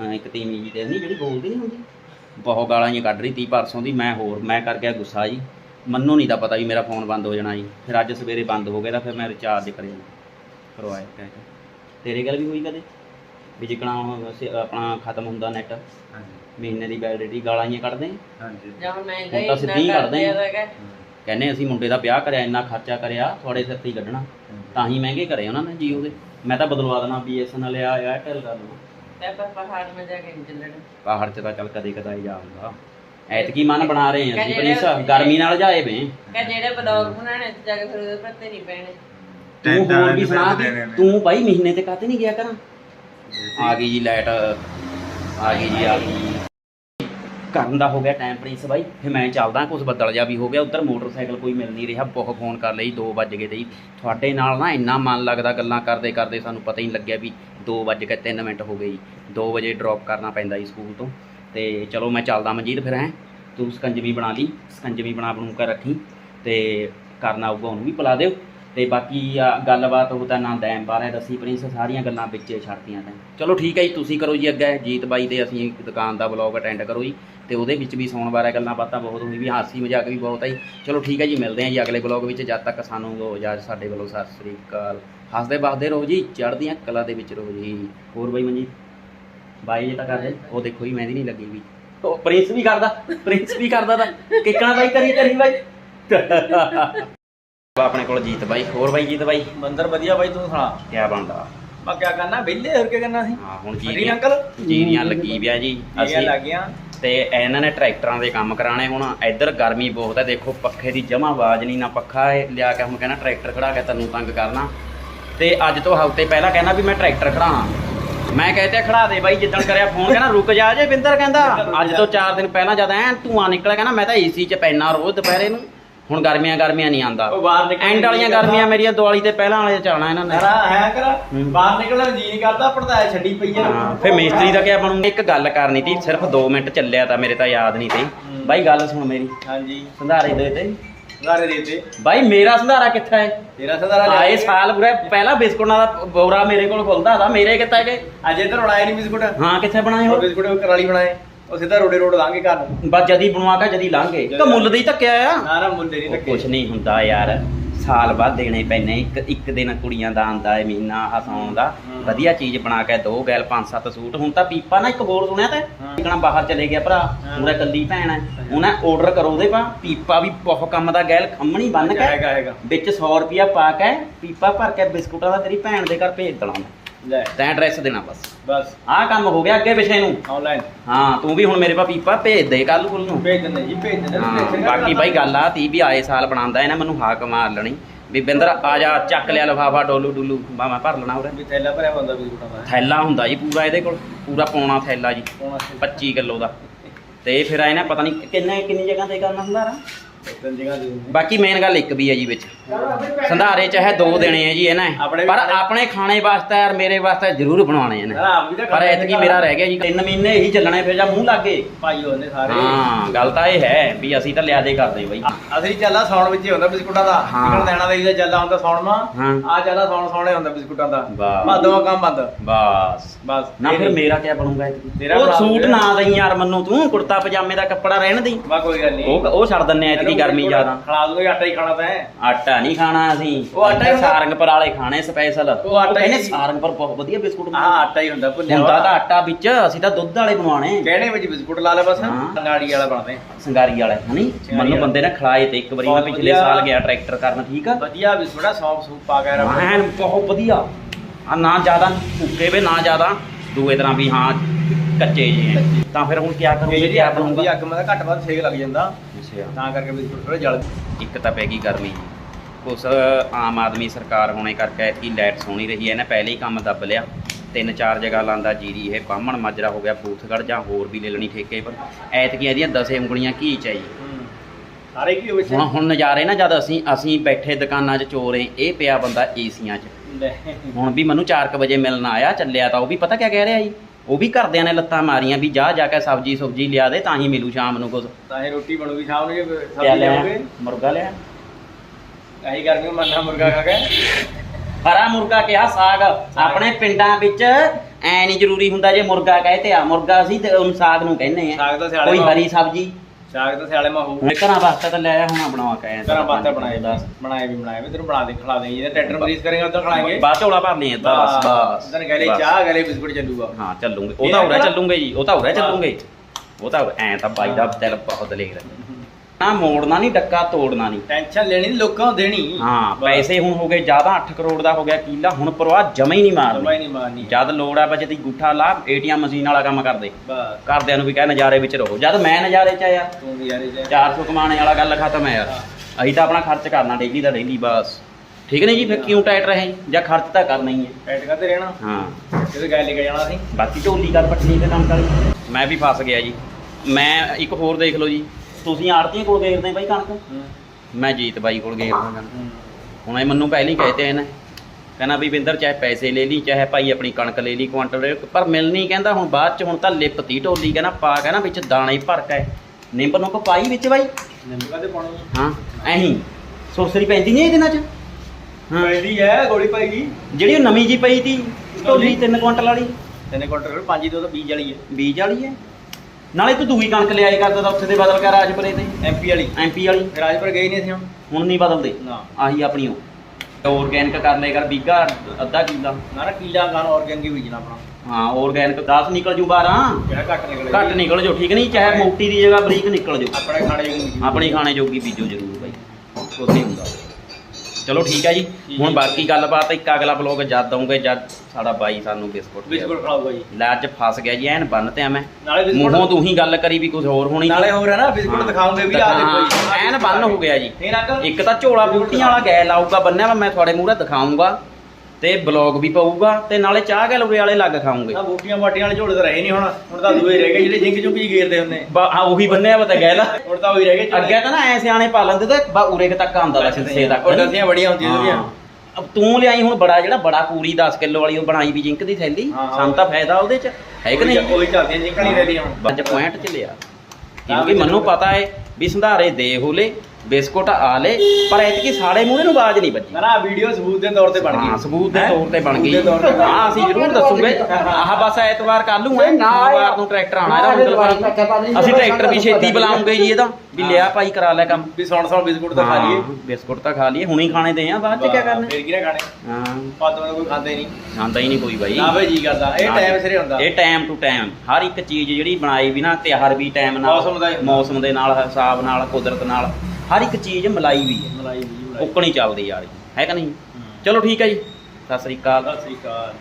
ਅਹ, ਇੱਕ ਤੀਵੀਂ ਜੀ ਤੇ ਨਹੀਂ ਜਿਹੜੀ ਬੋਲਦੀ ਨਹੀਂ ਹੁੰਦੀ। ਬਹੁਤ ਗਾਲਾਂ ਜੀਆਂ ਕੱਢ ਰਹੀ ਤੀ ਪਰਸੋਂ ਦੀ ਮੈਂ ਹੋਰ ਮੈਂ ਕਰ ਗਿਆ ਗੁੱਸਾ ਜੀ। ਮੈਨੂੰ ਨਹੀਂ ਤਾਂ ਪਤਾ ਵੀ ਮੇਰਾ ਫੋਨ ਬੰਦ ਹੋ ਜਾਣਾ ਜੀ। ਫਿਰ ਅੱਜ ਸਵੇਰੇ ਬੰਦ ਹੋ ਗਿਆ ਤਾਂ ਫਿਰ ਮੈਂ ਰਿਚਾਰਜ ਕਰਿਆ ਕਰਵਾਇਆ ਕਹਿ ਕੇ ਤੇਰੇ ਗੱਲ ਵੀ ਹੋਈ ਕਦੇ? ਵੀ ਜਿਕਣਾ ਆਪਣਾ ਖਤਮ ਹੁੰਦਾ ਨੈਟ ਹਾਂਜੀ। ਮਹੀਨੇ ਦੀ ਵੈਲਿਡਿਟੀ ਗਾਲਾਂ ਹੀ ਕੱਢਦੇ ਹਾਂਜੀ। ਜਾਂ ਮਹਿੰਗਾਈ ਤਾਂ ਸਿੱਧੀ ਆ। ਆ। ਕਹਿੰਦੇ ਅਸੀਂ ਮੁੰਡੇ ਦਾ ਵਿਆਹ ਕਰਿਆ ਇੰਨਾ ਖਰਚਾ ਕਰਿਆ ਤੁਹਾਡੇ ਸਿਰ ਤੇ ਹੀ ਕੱਢਣਾ। ਤਾਂ ਹੀ ਮਹਿੰਗੇ ਕਰੇ ਉਹਨਾਂ ਨੇ ਜੀਓ ਦੇ। ਮੈਂ ਤਾਂ ਬਦਲਵਾ ਦੇਣਾ BSNL ਆ Airtel ਕਰ ਲਵਾਂ ਤੇ ਆਪਾਂ ਪਹਾੜ ਮੇ ਜਾ ਕੇ ਚੱਲਣਾ। ਪਹਾੜ 'ਚ ਤਾਂ ਚੱਲ ਕਦੇ ਕਦਾਈ ਜਾ ਹੁੰਦਾ ਐਤਕੀ ਮਨ ਬਣਾ ਰਹੇ ਹਾਂ ਅਸੀਂ ਪ੍ਰਿੰਸ ਗਰਮੀ ਨਾਲ ਜਾਏ ਵੇ। ਕਿ ਜਿਹੜੇ ਬਲੌਗ ਬਣਾਣੇ ਤੇ ਜਾ ਕੇ ਫਿਰ ਉਹਦੇ ਪੱਤੇ ਨਹੀਂ ਪੈਣੇ ਤੂੰ ਟੈਂਟਾਂ ਹੋਰ ਵੀ ਦੇ ਸੁਣਾ ਪੈਸੇ ਵੀ ਦੇਣੇ ਨੇ। ਤੂੰ ਬਾਈ ਮਹੀਨੇ ਤੇ ਕਾਤੇ ਨਹੀਂ ਗਿਆ ਕਰਾਂ। ਆ ਗਈ ਜੀ ਲਾਈਟ। ਆ ਗਈ ਜੀ ਆ ਗਈ। ਕਰਨ ਦਾ ਹੋ ਗਿਆ ਟਾਈਮ ਪ੍ਰਿੰਸ ਬਾਈ। ਫਿਰ ਮੈਂ ਚੱਲਦਾ ਕੁਝ ਬੱਦਲ ਜਾ ਵੀ ਹੋ ਗਿਆ। ਉੱਧਰ ਮੋਟਰਸਾਈਕਲ ਕੋਈ ਮਿਲ ਨਹੀਂ ਰਿਹਾ। ਬਹੁਤ ਫੋਨ ਕਰ ਲਈ 2 ਵੱਜ ਗਏ ਤੇ ਜੀ ਤੁਹਾਡੇ ਨਾਲ ਨਾ ਇੰਨਾ ਮਨ ਲੱਗਦਾ ਗੱਲਾਂ ਕਰਦੇ ਕਰਦੇ ਸਾਨੂੰ ਪਤਾ ਹੀ ਨਹੀਂ ਲੱਗਿਆ ਵੀ 2 ਵੱਜ ਕੇ 3 ਮਿੰਟ ਹੋ ਗਏ ਜੀ। 2 ਵਜੇ ਡ੍ਰੌਪ ਕਰਨਾ ਪੈਂਦਾ ਜੀ ਸਕੂਲ ਤੋਂ। ਤੇ ਚਲੋ ਮੈਂ ਚੱਲਦਾ ਮਨਜੀਤ ਫਿਰ ਹੈ। ਤੂੰ ਸਕੰਜਵੀ ਬਣਾ ਲਈ ਸਕੰਜਵੀ ਬਣਾ ਬਣੂ ਕੇ ਰੱਖੀ। ਤੇ ਕਰਨਾ ਆਊਗਾ ਉਹਨੂੰ ਵੀ ਪਿਲਾ ਦਿਓ। ਤੇ ਬਾਕੀ ਆ ਗੱਲਬਾਤ ਉਹ ਤਾਂ ਨਾ ਡੈਮ ਬਾਰੇ ਦੱਸੀ ਪ੍ਰਿੰਸ, ਸਾਰੀਆਂ ਗੱਲਾਂ ਵਿੱਚ ਛੱਡਤੀਆਂ ਤੈਂ। ਚਲੋ ਠੀਕ ਹੈ ਜੀ, ਤੁਸੀਂ ਕਰੋ ਜੀ ਅੱਗੇ, ਜੀਤ ਬਾਈ ਦੇ ਅਸੀਂ ਇੱਕ ਦੁਕਾਨ ਦਾ ਬਲੌਗ ਅਟੈਂਡ ਕਰੋ ਜੀ, ਤੇ ਉਹਦੇ ਵਿੱਚ ਵੀ ਸੌਣ ਬਾਰੇ ਗੱਲਾਂ ਬਾਤਾਂ ਬਹੁਤ ਹੋਈ, ਵੀ ਹਾਸੀ ਮਜ਼ਾਕ ਵੀ ਬਹੁਤ ਆਈ। ਚਲੋ ਠੀਕ ਹੈ ਜੀ, ਮਿਲਦੇ ਹਾਂ ਜੀ ਅਗਲੇ ਬਲੌਗ ਵਿੱਚ, ਜਦ ਤੱਕ ਸਾਨੂੰ ਦਿਓ ਸਾਡੇ ਵੱਲੋਂ ਸਤਿ ਸ੍ਰੀ ਅਕਾਲ। ਹੱਸਦੇ ਵੱਸਦੇ ਰਹੋ ਜੀ, ਚੜ੍ਹਦੀਆਂ ਕਲਾ ਦੇ ਵਿੱਚ ਰਹੋ ਜੀ। ਹੋਰ ਬਾਈ ਮਨਜੀਤ? ਬਾਈ ਜੀ ਤਾਂ ਕਰਦੇ ਉਹ ਦੇਖੋ ਜੀ, ਮਹਿੰਦੀ ਨਹੀਂ ਲੱਗੀ ਵੀ। ਉਹ ਪ੍ਰਿੰਸ ਵੀ ਕਰਦਾ, ਪ੍ਰਿੰਸ ਵੀ ਕਰਦਾ ਤਾਂ, ਕਿੱਕਣਾ ਬਾਈ ਕਰੀ ਕਰੀ ਬਾਈ। ਆਪਣੇ ਕੋਲ ਜੀਤ ਬਾਈ ਹੋਰ ਬਾਈ ਜੀਤ ਬਾਈ? ਮੰਦਰ ਵਧੀਆ ਬਾਈ ਤੂੰ ਸੁਣਾ। ਕੀ ਬਣਦਾ? ਮੈਂ ਕਿਆ ਕਰਨਾ ਵਿਹਲੇ ਹੋਰ ਕੀ ਕਰਨਾ ਸੀ? ਹਾਂ ਹੁਣ ਜੀ ਜੀਰੀਆਂ ਅੰਕਲ? ਜੀਰੀਆਂ ਲੱਗੀ ਪਿਆ ਜੀ। ਅਸੀਂ ਲੱਗ ਗਿਆ। ਤੇ ਇਹਨਾਂ ਨੇ ਟਰੈਕਟਰਾਂ ਦੇ ਕੰਮ ਕਰਾਣੇ ਹੁਣ। ਇੱਧਰ ਗਰਮੀ ਬਹੁਤ ਹੈ ਦੇਖੋ ਪੱਖੇ ਦੀ ਜਮਾ ਆਵਾਜ਼ ਨਹੀਂ ਨਾ ਪੱਖਾ ਲਿਆ ਕੇ ਹੁਣ ਕਹਿੰਦਾ ਟਰੈਕਟਰ ਖੜਾ ਕੇ ਤੈਨੂੰ ਤੰਗ ਕਰਨਾ। ਤੇ ਅੱਜ ਤੋਂ ਹਫ਼ਤੇ ਪਹਿਲਾਂ ਕਹਿੰਦਾ ਵੀ ਮੈਂ ਟਰੈਕਟਰ ਖੜਾਵਾਂ। ਮੈਂ ਕਹਿੰਦੇ ਖੜਾ ਦੇ ਬਾਈ ਜਿੱਦਣ ਕਰਿਆ ਫੋਨ ਕਹਿੰਦਾ ਰੁਕ ਜਾ ਜੇ ਬਿੰਦਰ ਕਹਿੰਦਾ। ਅੱਜ ਤੋਂ 4 ਦਿਨ ਪਹਿਲਾਂ ਜਦ ਐ ਧੂਆਂ ਨਿਕਲਿਆ ਕਹਿੰਦਾ ਮੈਂ ਤਾਂ ਏਸੀ 'ਚ ਪੈਣਾ ਰੋਜ਼ ਦੁਪਹਿਰੇ ਨੂੰ। ਹੁਣ ਗਰਮੀਆਂ ਗਰਮੀਆਂ ਨਹੀਂ ਆਂਦਾ ਉਹ ਬਾਹਰ ਨਿਕਲ ਐਂਡ ਵਾਲੀਆਂ ਗਰਮੀਆਂ ਮੇਰੀਆਂ ਦੀਵਾਲੀ ਤੇ ਪਹਿਲਾਂ ਵਾਲੇ ਚਾਣਾ ਇਹਨਾਂ ਨੇ। ਨਾ ਹੈ ਕਰ। ਬਾਹਰ ਨਿਕਲਣ ਜੀ ਨਹੀਂ ਕਰਦਾ ਪੜਦਾ ਛੱਡੀ ਪਈ ਆ। ਹਾਂ ਫੇ ਮੇਸਤਰੀ ਦਾ ਕਿਆ ਬਣੂ? ਇੱਕ ਗੱਲ ਕਰਨੀ ਤੀ ਸਿਰਫ 2 ਮਿੰਟ ਚੱਲਿਆ ਤਾਂ ਮੇਰੇ ਤਾਂ ਯਾਦ ਨਹੀਂ ਤੀ ਹੂੰ। ਬਾਈ ਗੱਲ ਸੁਣ ਮੇਰੀ। ਹਾਂਜੀ। ਸੰਧਾਰੇ ਦੇ ਤੇ। ਗਾਰੇ ਦੇ ਦੇ ਬਾਈ ਮੇਰਾ ਸੰਧਾਰਾ ਕਿੱਥੇ ਹੈ? ਤੇਰਾ ਸਦਾਰਾ ਆਏ ਸਾਲ ਪੂਰਾ ਪਹਿਲਾ ਬਿਸਕੁਟਾਂ ਦਾ ਬੋਰਾ ਮੇਰੇ ਕੋਲ ਖੁੱਲਦਾ ਦਾ ਮੇਰੇ ਕਿੱਥੇ ਗਏ ਅੱਜ ਇੱਧਰ ਬਣਾਏ ਨਹੀਂ ਬਿਸਕੁਟ। ਹਾਂ ਕਿੱਥੇ ਬਣਾਏ ਹੋ ਬਿਸਕੁਟ ਕਰਾਲੀ ਬਣਾਏ। ਉਹ ਸਿੱਧਾ ਰੋਡੇ ਰੋਡ ਲਾਂਗੇ ਘਰ ਨੂੰ। ਬਸ ਜਦੀ ਬਣਵਾ ਕੇ ਜਦੀ ਲਾਂਗੇ। ਕਿ ਮੁੱਲ ਦੀ ਧੱਕਿਆ ਆ। ਨਾ ਨਾ ਮੁੰਡੇ ਨਹੀਂ ਧੱਕੇ। ਕੁਛ ਨਹੀਂ ਹੁੰਦਾ ਯਾਰ। ਸਾਲ ਬਾਅਦ ਦੇਣੇ ਪੈਣੇ। ਇੱਕ ਇੱਕ ਦਿਨ ਕੁੜੀਆਂ ਦਾ ਆਂਦਾ ਹੈ ਮਹੀਨਾ ਹਸਾਉਣ ਦਾ। ਵਧੀਆ ਚੀਜ਼ ਬਣਾ ਕੇ ਦੋ ਗੈਲ ਪੰਜ ਸੱਤ ਸੂਟ। ਹੁਣ ਤਾਂ ਪੀਪਾ ਨਾ ਇੱਕ ਹੋਰ ਸੁਣਿਆ ਤੇ? ਹਾਂ। ਇਕਣਾ ਬਾਹਰ ਚਲੇ ਗਿਆ ਭਰਾ। ਹਾਂ। ਉਹਦਾ ਕੱਲੀ ਭੈਣ ਹੈ। ਉਹਨੇ ਆਰਡਰ ਕਰੋ ਉਹਦੇ ਪਾ। ਪੀਪਾ ਵੀ ਬਹੁਤ ਕੰਮ ਦਾ ਗੈਲ ਖੰਮਣੀ ਬੰਨ ਕੇ। ਵਿੱਚ 100 ਰੁਪਿਆ ਪਾ ਕੇ ਪੀਪਾ ਭਰ ਕੇ ਬਿਸਕੁਟਾਂ ਦਾ ਤੇਰੀ ਭੈਣ ਦੇ ਘਰ ਭੇਜ ਦੇਣਾ। ਲੈ। ਤੈਂ ਐਡਰੈਸ ਦੇਣਾ ਬਸ। ਬਸ। ਆਹ ਕੰਮ ਹੋ ਗਿਆ ਅੱਗੇ ਪਿਛੇ ਨੂੰ। ਆਨਲਾਈਨ ਹਾਂ ਤੂੰ ਵੀ ਹੁਣ ਮੇਰੇ ਪਾ ਪੀਪਾ ਭੇਜ ਦੇ ਕੱਲ ਕੋਲ ਨੂੰ। ਭੇਜ ਦਿੰਦੇ ਜੀ ਭੇਜ ਦਿੰਦੇ। ਹਾਂ ਬਾਕੀ ਬਾਈ ਗੱਲ ਆ ਤੀ ਵੀ ਆਏ ਸਾਲ ਬਣਾਉਂਦਾ ਇਹਨੇ ਮੈਨੂੰ ਹਾਕ ਮਾਰ ਲੈਣੀ। ਵੀ ਬਿੰਦਰ ਆ ਜਾ ਚੱਕ ਲਿਆ ਲਫਾਫਾ ਡੋਲੂ ਡੁਲੂ ਬਾ ਮੈਂ ਭਰ ਲੈਣਾ ਉਹਦੇ ਵੀ ਥੈਲਾ ਭਰਿਆ ਹੁੰਦਾ ਬਿਸਕੁਟਾਂ ਦਾ ਥੈਲਾ ਹੁੰਦਾ ਜੀ ਪੂਰਾ ਇਹਦੇ ਕੋਲ ਪੂਰਾ ਪੌਣਾ ਥੈਲਾ ਜੀ ਕੌਣ 25 ਕਿਲੋ ਦਾ। ਤੇ ਫਿਰ ਇਹਨੇ ਪਤਾ ਨਹੀਂ ਕਿੰਨੇ ਕਿੰਨੀ ਜਗ੍ਹਾ ਤੇ ਕਰਨਾ ਹੁੰਦਾ ਰਾ ਬਾਕੀ ਮੇਨ ਗੱਲ ਇੱਕ ਵੀ ਹੈ ਜੀ ਵਿੱਚ। ਸੰਧਾਰੇ ਚਾਹੇ ਦੋ ਦੇਣੇ ਆ ਜੀ ਇਹਨਾਂ ਨੇ। ਪਰ ਆਪਣੇ ਖਾਣੇ ਵਾਸਤੇ ਯਾਰ ਮੇਰੇ ਵਾਸਤੇ ਜ਼ਰੂਰ ਬਣਾਉਣੇ ਇਹਨੇ। ਪਰ ਐਤਕੀ। ਮੇਰਾ ਰਹਿ ਗਿਆ ਜੀ। ਤਿੰਨ ਮਹੀਨੇ ਇਹੀ ਚੱਲਣੇ ਫਿਰ ਜਾਂ ਮੂੰਹ ਲੱਗੇ ਭਾਈ ਹੁੰਦੇ ਸਾਰੇ। ਹਾਂ ਗੱਲ ਤਾਂ ਇਹ ਹੈ ਵੀ ਅਸੀਂ ਤਾਂ ਲਿਆਦੇ ਕਰਦੇ ਬਈ। ਅਸਲੀ ਚੱਲਾ ਸੌਣ ਵਿੱਚ ਹੀ ਹੁੰਦਾ ਬਿਸਕੁਟਾਂ ਦਾ। ਹਾਂ। ਨਿਕਲ ਦੇਣਾ ਦਾ ਇਹਦਾ ਚੱਲਾ ਹੁੰਦਾ ਸੌਣ ਮਾ ਹਾਂ। ਆ ਚੱਲਾ ਸੌਣ ਸੌਣੇ ਹੁੰਦਾ ਬਿਸਕੁਟਾਂ ਦਾ। ਵਾਹ। ਭਾਦੋਂ ਕੰਮ ਬੰਦ। ਬਸ। ਬਸ। ਨਾ ਫਿਰ। ਮੇਰਾ ਕੀ ਬਣੂਗਾ ਐਤਕੀ? ਤੇਰਾ ਉਹ ਸੂਟ। ਨਾ ਦਈ ਯਾਰ ਮੈਨੂੰ ਤੂੰ ਕੁੜਤਾ ਪਜਾਮੇ ਦਾ ਕੱਪੜਾ ਰਹਿਣ ਦੀ ਬਾ ਕੋਈ ਗੱਲ ਨਹੀਂ ਉਹ ਉਹ ਛੱਡ ਦਿੰਨੇ ਆ ਇਤਨੀ ਗਰਮੀ ਜ਼ਿਆਦਾ ਖਾ ਦੂੰਗੇ ਆਟਾ ਹੀ ਖਾਣਾ ਤਾਂ। ਹੈ ਆਟਾ ਨਹੀਂ ਖਾਣਾ ਅਸੀਂ। ਉਹ ਆਟਾ ਹੀ। ਸਾਰੰਗਪੁਰ ਵਾਲੇ ਖਾਣੇ ਸਪੈਸ਼ਲ ਉਹ ਆਟਾ ਹੀ- ਕਹਿੰਦੇ ਸਾਰੰਗਪੁਰ ਬਹੁਤ ਵਧੀਆ ਬਿਸਕੁਟ ਆਹ ਆਟਾ ਹੀ ਹੁੰਦਾ ਭੁੰਨਿਆ ਹੁੰਦਾ। ਤਾਂ ਆਟਾ ਵਿੱਚ ਅਸੀਂ ਤਾਂ ਦੁੱਧ ਵਾਲੇ ਬਣਵਾਣੇ ਕਹਿਣੇ ਵਿੱਚ ਬਿਸਕੁਟ ਲਾ ਲੈ ਬਸ। ਹਾਂ। ਨਾੜੀ ਵਾਲਾ ਬਣਦੇ। ਸੰਗਾਰੀ ਵਾਲੇ ਸੰਗਾਰੀ ਮੈਨੂੰ। ਬੰਦੇ ਨੇ ਖਿਲਾਏ ਤੇ ਇੱਕ ਵਾਰੀ ਮੈਂ ਪਿਛਲੇ। ਸਾਲ ਗਿਆ ਟਰੈਕਟਰ ਕਰਨ ਠੀਕ ਆ? ਵਧੀਆ ਬਿਸਕੁਟ ਆ ਸੌਂਫ ਸੂਪ ਪਾ ਕੇ ਰੱਖ। ਐਨ ਬਹੁਤ ਵਧੀਆ। ਆ ਨਾ ਜ਼ਿਆਦਾ ਭੁੱਕੇ ਵੇ ਨਾ ਜ਼ਿਆਦਾ। ਦੂਏ ਤਰ੍ਹਾਂ ਵੀ ਹਾਂ ਕੱਚੇ ਹੈ। ਤਾਂ ਫਿਰ ਹੁਣ ਕੀ ਕਰੂੰਗੇ? ਅੱਗ ਹੁੰਦੀ ਬਣੂਗਾ। ਅੱਗ ਮੈਂ ਘੱਟ ਵੱਧ ਛੇਕ ਲੱਗ ਜਾਂਦਾ। ਅੱਛਾ। ਤਾਂ ਕਰਕੇ ਬਿਸਕੁਟ ਥੋੜੇ ਜਲ ਇੱਕ ਤਾਂ ਪੈ ਗਈ ਗਰਮੀ ਉਸ ਆਮ ਆਦਮੀ ਸਰਕਾਰ ਹੋਣੇ ਕਰਕੇ ਐਤਕੀ ਲਾਈਟ ਸੋਣੀ ਰਹੀ ਹੈ ਇਹਨੇ ਪਹਿਲੇ ਹੀ ਕੰਮ ਦੱਬ ਲਿਆ। ਤਿੰਨ ਚਾਰ ਜਗ੍ਹਾ ਲਾਂਦਾ ਜੀਰੀ ਇਹ ਬਾਹਮਣ ਮਾਜਰਾ ਹੋ ਗਿਆ ਬੂਥਗੜ ਜਾਂ ਹੋਰ ਵੀ ਲੈ ਲੈਣੀ ਠੇਕੇ ਪਰ। ਐਤਕੀ ਇਹਦੀਆਂ ਦਸੇ ਉਂਗਲੀਆਂ ਕੀ ਚਾਹੀ ਸਾਰੇ ਕੀ ਵਿੱਚ ਹੁਣ ਹੁਣ ਨਜ਼ਾਰੇ ਨਾ ਜਦ ਅਸੀਂ ਅਸੀਂ ਬੈਠੇ ਦੁਕਾਨਾਂ 'ਚ ਚੋਰੇ ਇਹ ਪਿਆ ਬੰਦਾ ਏਸੀਆਂ 'ਚ। ਹੁਣ ਵੀ ਮੈਨੂੰ 4 ਵਜੇ ਮਿਲਣ ਆਇਆ ਚੱਲਿਆ ਤਾਂ ਉਹ ਵੀ ਪਤਾ ਕਿਆ ਕਹਿ ਰਿਹਾ ਜੀ? ਉਹ ਵੀ ਘਰਦਿਆਂ ਨੇ ਲੱਤਾਂ ਮਾਰੀਆਂ ਵੀ ਜਾ ਜਾ ਕੇ ਸਬਜੀ ਸੁਬਜੀ ਲਿਆ ਦੇ ਤਾਂ ਹੀ ਮਿਲੂ ਸ਼ਾਮ ਨੂੰ ਕੁਝ ਤਾਂ ਇਹ ਰੋਟੀ ਬਣੂਗੀ ਸ਼ਾਮ ਨੂੰ ਜੇ ਸਬਜ਼ੀ ਲਿਆ? ਲਿਆਓਗੇ ਮੁਰਗਾ ਲਿਆ। ਆਹੀ ਗਰਮੀ ਮੰਨਾ ਮੁਰਗਾ ਖਾ ਕੇ। ਹਰਾ ਮੁਰਗਾ ਕਿਹਾ ਸਾਗ। ਆਪਣੇ ਪਿੰਡਾਂ ਵਿੱਚ ਐ ਨਹੀਂ ਜ਼ਰੂਰੀ ਹੁੰਦਾ ਜੇ ਮੁਰਗਾ ਕਹੇ ਤੇ ਆ। ਮੁਰਗਾ ਸੀ ਤੇ ਉਹਨੂੰ ਸਾਗ ਨੂੰ ਕਹਿੰਦੇ ਆ। ਕੋਈ ਹਰੀ ਸਬਜੀ। ਸਾਗ ਤਾਂ ਸਿਆਲੇ ਮਾ ਹੋਊ ਘਰਾਂ ਵਾਸਤੇ ਤਾਂ ਲੈ ਆ ਹੁਣ ਬਣਾਵਾ ਕਹੇ ਘਰਾਂ ਵਾਸਤੇ ਬਣਾਏ ਬਸ। ਬਣਾਏ ਵੀ ਬਣਾਏ ਵੀ ਤੈਨੂੰ ਬਣਾ ਦੇ ਖਿਲਾ ਦੇਂਗੇ ਜੇ ਟਰੈਕਟਰ ਮਰੀਜ਼ ਕਰੇਗਾ ਉਦੋਂ ਖਿਲਾਏਂਗੇ। ਬਾਅਦ ਝੋਲਾ ਭਰ ਲਈ ਏਦਾਂ ਬਸ ਬਸ ਤਨ ਗਲੇ। ਚਾਹ ਗਲੇ ਬਿਸਕੁਟ ਚੱਲੂਗਾ। ਹਾਂ ਚੱਲੂਗੇ। ਉਹ ਤਾਂ ਉਰੇ ਚੱਲੂਗੇ ਜੀ ਉਹ ਤਾਂ ਉਰੇ ਚੱਲੂਗੇ। ਉਹ ਤਾਂ ਐ ਤਾਂ ਬਾਈ ਦਾ ਦਿਲ ਬਹੁਤ ਲੈ ਰਿਹਾ। ਨਾ ਮੋੜਨਾ ਨਹੀਂ ਡੱਕਾ ਤੋੜਨਾ ਨਹੀਂ। ਟੈਨਸ਼ਨ ਲੈਣੀ ਨੀ, ਲੋਕਾਂ ਨੂੰ ਦੇਣੀ। ਹਾਂ ਬਸ। ਪੈਸੇ ਹੁਣ ਹੋ ਗਏ ਜ਼ਿਆਦਾ 8 ਕਰੋੜ ਦਾ ਹੋ ਗਿਆ ਕੀਲਾ ਹੁਣ ਪਰਵਾਹ ਜਮਾ ਹੀ ਨਹੀਂ ਜਮਾਂ ਮਾਰਦੀ ਹੀ ਨਹੀਂ ਮਾਰਨੀ। ਜਦ ਲੋੜ ਆ ਬਚੇ ਦੀ ਗੁੱਠਾ ਲਾ ਏਟੀਐਮ ਮਸ਼ੀਨ ਵਾਲਾ ਕੰਮ ਕਰਦੇ। ਬਸ। ਘਰਦਿਆਂ ਨੂੰ ਵੀ ਕਹਿ ਨਜ਼ਾਰੇ ਵਿੱਚ ਰਹੋ। ਜਦ ਮੈਂ ਨਜ਼ਾਰੇ ਚ ਆਇਆ ਤੂੰ ਵੀ ਯਾਰ ਇਹ 400 ਕਮਾਣੇ ਵਾਲਾ ਗੱਲ ਖਤਮ ਹੈ ਯਾਰ। ਅਸੀਂ ਤਾਂ ਆਪਣਾ ਖਰਚ ਕਰਨਾ ਡੇਲੀ ਦਾ ਡੇਲੀ ਬਸ। ਠੀਕ ਨਹੀਂ ਜੀ ਫਿਰ ਕਿਉਂ ਟਾਈਟ ਰਹੇ? ਜਾਂ ਖਰਚ ਤਾਂ ਕਰਨਾ ਹੀ ਹੈ। ਟੈਟ ਕਰਦੇ ਰਹਿਣਾ। ਹਾਂ। ਜਦੋਂ ਗੱਲ ਲੈ ਕੇ ਜਾਣਾ ਸੀ। ਬਾਕੀ ਢੋਲੀ ਗੱਲ ਪੱਟਣੀ ਤੇ ਕੰਮ ਕਰੀ। ਮੈਂ ਵੀ ਫਸ ਗਿਆ ਜੀ। ਮੈਂ ਇੱਕ ਹੋਰ ਦੇਖ ਲਓ ਜੀ। ਤੁਸੀਂ ਆੜਤੀਆਂ ਕੋਲ ਗੇਰਦੇ ਬਾਈ ਕਣਕ? ਮੈਂ ਜੀਤ ਬਾਈ ਕੋਲ ਗੇਰਦਾ ਕਣਕ। ਹੁਣ ਇਹ ਮੈਨੂੰ ਪਹਿਲਾਂ ਹੀ ਕਹਤੇ ਇਹਨੇ। ਕਹਿੰਦਾ ਵੀ ਬਿੰਦਰ ਚਾਹੇ ਪੈਸੇ ਲੈ ਲਈ ਚਾਹੇ ਭਾਈ ਆਪਣੀ ਕਣਕ ਲੈ ਲਈ ਕੁਆਂਟਲ ਪਰ ਮਿਲਣੀ ਕਹਿੰਦਾ। ਹੁਣ ਬਾਅਦ ਚ ਹੁਣ ਤਾਂ ਲਿਪਤੀ ਢੋਲੀ ਕਹਿੰਦਾ ਪਾ ਕਹਿੰਦਾ ਵਿੱਚ ਦਾਣਾ ਹੀ ਭਰ ਕੇ। ਨਿੰਬ ਨੂੰ ਪਾਈ ਵਿੱਚ ਬਾਈ? ਨਿੰਬੂ ਦੇ ਪਾਣੀ ਹਾਂ ਐਹੀ। ਸੁਰਸਰੀ ਪੈਂਦੀ ਨਹੀਂ ਇਹ ਦਿਨਾਂ ਚ? ਹਾਂ। ਪੈਦੀ ਹੈ ਗੋਲੀ ਪਾਈ ਗਈ ਜਿਹੜੀ ਉਹ ਨਵੀਂ ਜੀ ਪਈ ਤੀ ਢੋਲੀ 3 ਕੁਆਂਟਲ ਵਾਲੀ। ਤਿੰਨ ਕੁਆਂਟਲ ਪੰਜ ਹੀ ਦੋ ਤਾਂ ਬੀਜ ਵਾਲੀ ਹੈ। ਬੀਜ ਵਾਲੀ ਹੈ? ਨਾਲੇ ਤੂੰ ਦੂਈ ਕਣਕ ਲਿਆਏ ਕਰਦਾ ਤਾਂ ਉੱਥੇ ਤੇ ਬਦਲ ਕਰ ਰਾਜਪੁਰੇ ਤੇ। ਐਮਪੀ ਵਾਲੀ। ਐਮਪੀ ਵਾਲੀ। ਰਾਜਪੁਰ ਗਏ ਨਹੀਂ ਅਸੀਂ ਹੁਣ? ਹੁਣ ਨਹੀਂ ਬਦਲਦੇ। ਨਾ। ਆਹੀ ਆਪਣੀ ਉਹ। ਆਰਗੈਨਿਕ ਕਰ ਲਿਆ ਕਰ ਬੀਗਾ ਅੱਧਾ ਕਿੱਲਾ। ਨਾ ਨਾ ਕੀਲਾ ਗਾਨ ਆਰਗੈਨਿਕ ਬੀਜਣਾ ਆਪਣਾ। ਹਾਂ ਆਰਗੈਨਿਕ 10 ਨਿਕਲ ਜੂ 12 ਜਿਹੜਾ ਘੱਟ ਨਿਕਲੇ ਘੱਟ ਨਿਕਲ ਜੋ ਠੀਕ ਨਹੀਂ? ਚਾਹੇ ਮੋਟੀ ਦੀ ਜਗ੍ਹਾ ਬਰੀਕ ਨਿਕਲ ਜੋ। ਆਪਣੇ ਖਾਣੇ ਜੋਗੀ ਆਪਣੀ ਖਾਣੇ ਜੋਗੀ ਬੀਜੋ ਜ਼ਰੂਰ ਬਾਈ। ਉੱਥੇ ਹੁੰਦਾ। ਚਲੋ ਠੀਕ ਹੈ ਜੀ। ਹੁਣ ਬਾਕੀ ਗੱਲਬਾਤ ਇੱਕ ਅਗਲਾ ਬਲੌਗ ਜਦ ਦਊਂਗੇ ਜਦ ਸਾਡਾ ਬਾਈ ਸਾਨੂੰ ਬਿਸਕੁਟ ਬਿਸਕੁਟ ਖਿਲਾਊਗਾ ਜੀ। ਲੈ ਅੱਜ ਫਸ ਗਿਆ ਜੀ ਐਨ ਬੰਨ ਤੇ ਆ ਮੈਂ। ਨਾਲੇ ਬਿਸਕੁਟ ਮੂੰਹੋਂ ਤੂੰ ਹੀ ਗੱਲ ਕਰੀ ਵੀ ਕੁਝ ਹੋਰ ਹੋਣੀ ਨਾਲੇ ਹੋਰ ਹੈ ਨਾ ਬਿਸਕੁਟ ਦਿਖਾਉਂਗੇ ਵੀ ਆ ਦੇਖੋ ਜੀ। ਐਨ ਬੰਨ ਹੋ ਗਿਆ ਜੀ। ਇੱਕ ਤਾਂ ਝੋਲਾ ਬੂਟੀਆਂ ਵਾਲਾ ਗੈਲ ਆਊਗਾ ਬੰਨਿਆ ਮੈਂ ਤੁਹਾਡੇ ਮੂਹਰੇ ਦਿਖਾਉਂਗਾ ਤੇ ਬਲੌਗ ਵੀ ਪਊਗਾ ਤੇ ਨਾਲੇ ਚਾਹ ਗੈਲੂਰੇ ਵਾਲੇ ਲੱਗ ਖਾਉਂਗੇ। ਆ ਬੂਟੀਆਂ ਬਾਟੀਆਂ ਵਾਲੇ ਝੋਲੇ ਤਾਂ ਰਹੇ ਨਹੀਂ ਹੁਣ ਹੁਣ ਤਾਂ ਦੂਏ ਰਹਿ ਗਏ ਜਿਹੜੇ ਜਿੰਕ ਜੁੰਕ ਜੀ ਗੇਰਦੇ ਹੁੰਦੇ। ਹਾਂ ਉਹੀ ਬੰਨਿਆ ਵਾ ਤਾਂ ਗੈਲ ਹੁਣ ਤਾਂ ਉਹੀ ਰਹਿ ਗਏ। ਅੱਗੇ ਤਾਂ ਨਾ ਐ ਸਿਆਣੇ ਪਾ ਲੈਂਦੇ ਤੇ ਬਾ ਉਰੇ ਕੁ ਤੱਕ ਆਉਂਦਾ ਦਾ ਸਿੱਸੇ ਤੱਕ। ਉਹ ਡੱਸੀਆਂ ਬੜੀਆਂ ਹੁੰਦੀਆਂ ਉਹਦੀਆਂ। ਅਬ ਤੂੰ ਲਿਆਈ ਹੁਣ ਬੜਾ ਜਿਹੜਾ ਬੜਾ ਪੂਰੀ 10 ਕਿਲੋ ਵਾਲੀ ਉਹ ਬਣਾਈ ਵੀ ਜਿੰਕ ਦੀ ਥੈਲੀ। ਸਾਨੂੰ ਤਾਂ ਫਾਇਦਾ ਉਹਦੇ ਚ। ਹੈ ਕਿ ਨਹੀਂ? ਉਹੀ ਚੱਲਦੀਆਂ ਜਿੰਕਾਂ ਨਹੀਂ ਰਹਿੰਦੀਆਂ ਹੁਣ। ਅੱਜ ਪੁਆਇੰਟ ਚ ਲਿਆ। ਕਿਉਂਕਿ ਮੈਨੂੰ ਪਤਾ ਹੈ ਵੀ ਸੰਧਾਰੇ ਦੇ ਹੋਲੇ ਬਿਸਕੁਟ ਆ ਲੈ ਪਰ ਐਤਕੀ ਸਾੜੇ ਮੂਹਰੇ ਨੂੰ ਆਵਾਜ਼ ਨਹੀਂ ਵੱਜੀ। ਨਾ ਨਾ ਵੀਡੀਓ ਸਬੂਤ ਦੇ ਤੌਰ ਤੇ ਬਣ ਗਈ। ਹਾਂ ਸਬੂਤ ਦੇ ਹੈਂ? ਤੌਰ ਤੇ ਬਣ ਗਈ। ਹਾਂ ਅਸੀਂ ਜ਼ਰੂਰ ਦੱਸੂਗੇ। ਆਹ ਬਸ ਐਤਵਾਰ ਕੱਲ ਨੂੰ ਹੈ ਐਤਵਾਰ ਨੂੰ ਟਰੈਕਟਰ ਆਣਾ ਇਹਦਾ ਮਤਲਬ ਅਸੀਂ ਟਰੈਕਟਰ ਵੀ ਛੇਤੀ ਬੁਲਾਉਂਗੇ ਜੀ ਇਹਦਾ। ਵੀ ਲਿਆ ਭਾਈ ਕਰਾ ਲੈ ਕੰਮ। ਵੀ ਸੌਣ ਸੌਣ ਬਿਸਕੁਟ ਤਾਂ ਖਾ ਲਈਏ। ਹਾਂ, ਬਿਸਕੁਟ ਤਾਂ ਖਾ ਲਈਏ ਹੁਣੀ ਖਾਣੇ ਦੇ ਆ ਬਾਅਦ ਚ ਕੀ ਕਰਨਾ? ਫੇਰ ਕੀ ਨਾ ਖਾਣੇ? ਹਾਂ। ਪਾਦੋਂ ਕੋਈ ਖਾਂਦੇ ਨਹੀਂ। ਖਾਂਦਾ ਹੀ ਨਹੀਂ ਕੋਈ ਬਾਈ। ਨਾ ਵੇ ਜੀ ਕਰਦਾ ਇਹ ਟਾਈਮ ਸਿਰੇ ਹੁੰਦਾ। ਇਹ ਟਾਈਮ ਟੂ ਟਾਈਮ ਹਰ ਇੱਕ ਚੀਜ਼ ਜਿਹੜੀ ਬਣਾਈ ਵੀ ਨਾ ਤਿਉਹਾਰ ਵੀ ਟਾਈਮ ਨਾਲ ਮੌਸਮ ਦਾ ਹੀ ਹੁੰਦਾ। ਮੌਸਮ ਦੇ ਨਾਲ ਹਿਸਾਬ ਨਾਲ ਕੁਦਰਤ ਨਾਲ। ਹਰ ਇੱਕ ਚੀਜ਼ ਮਲਾਈ ਵੀ ਹੈ। ਮਲਾਈ ਵੀ ਮਲਾਈ ਉੱਕਣੀ ਚੱਲਦੀ ਯਾਰ ਹੈ ਕਿ ਨਹੀਂ? ਚਲੋ ਠੀਕ ਹੈ ਜੀ। ਸਤਿ ਸ੍ਰੀ ਅਕਾਲ। ਸਤਿ ਸ੍ਰੀ ਅਕਾਲ।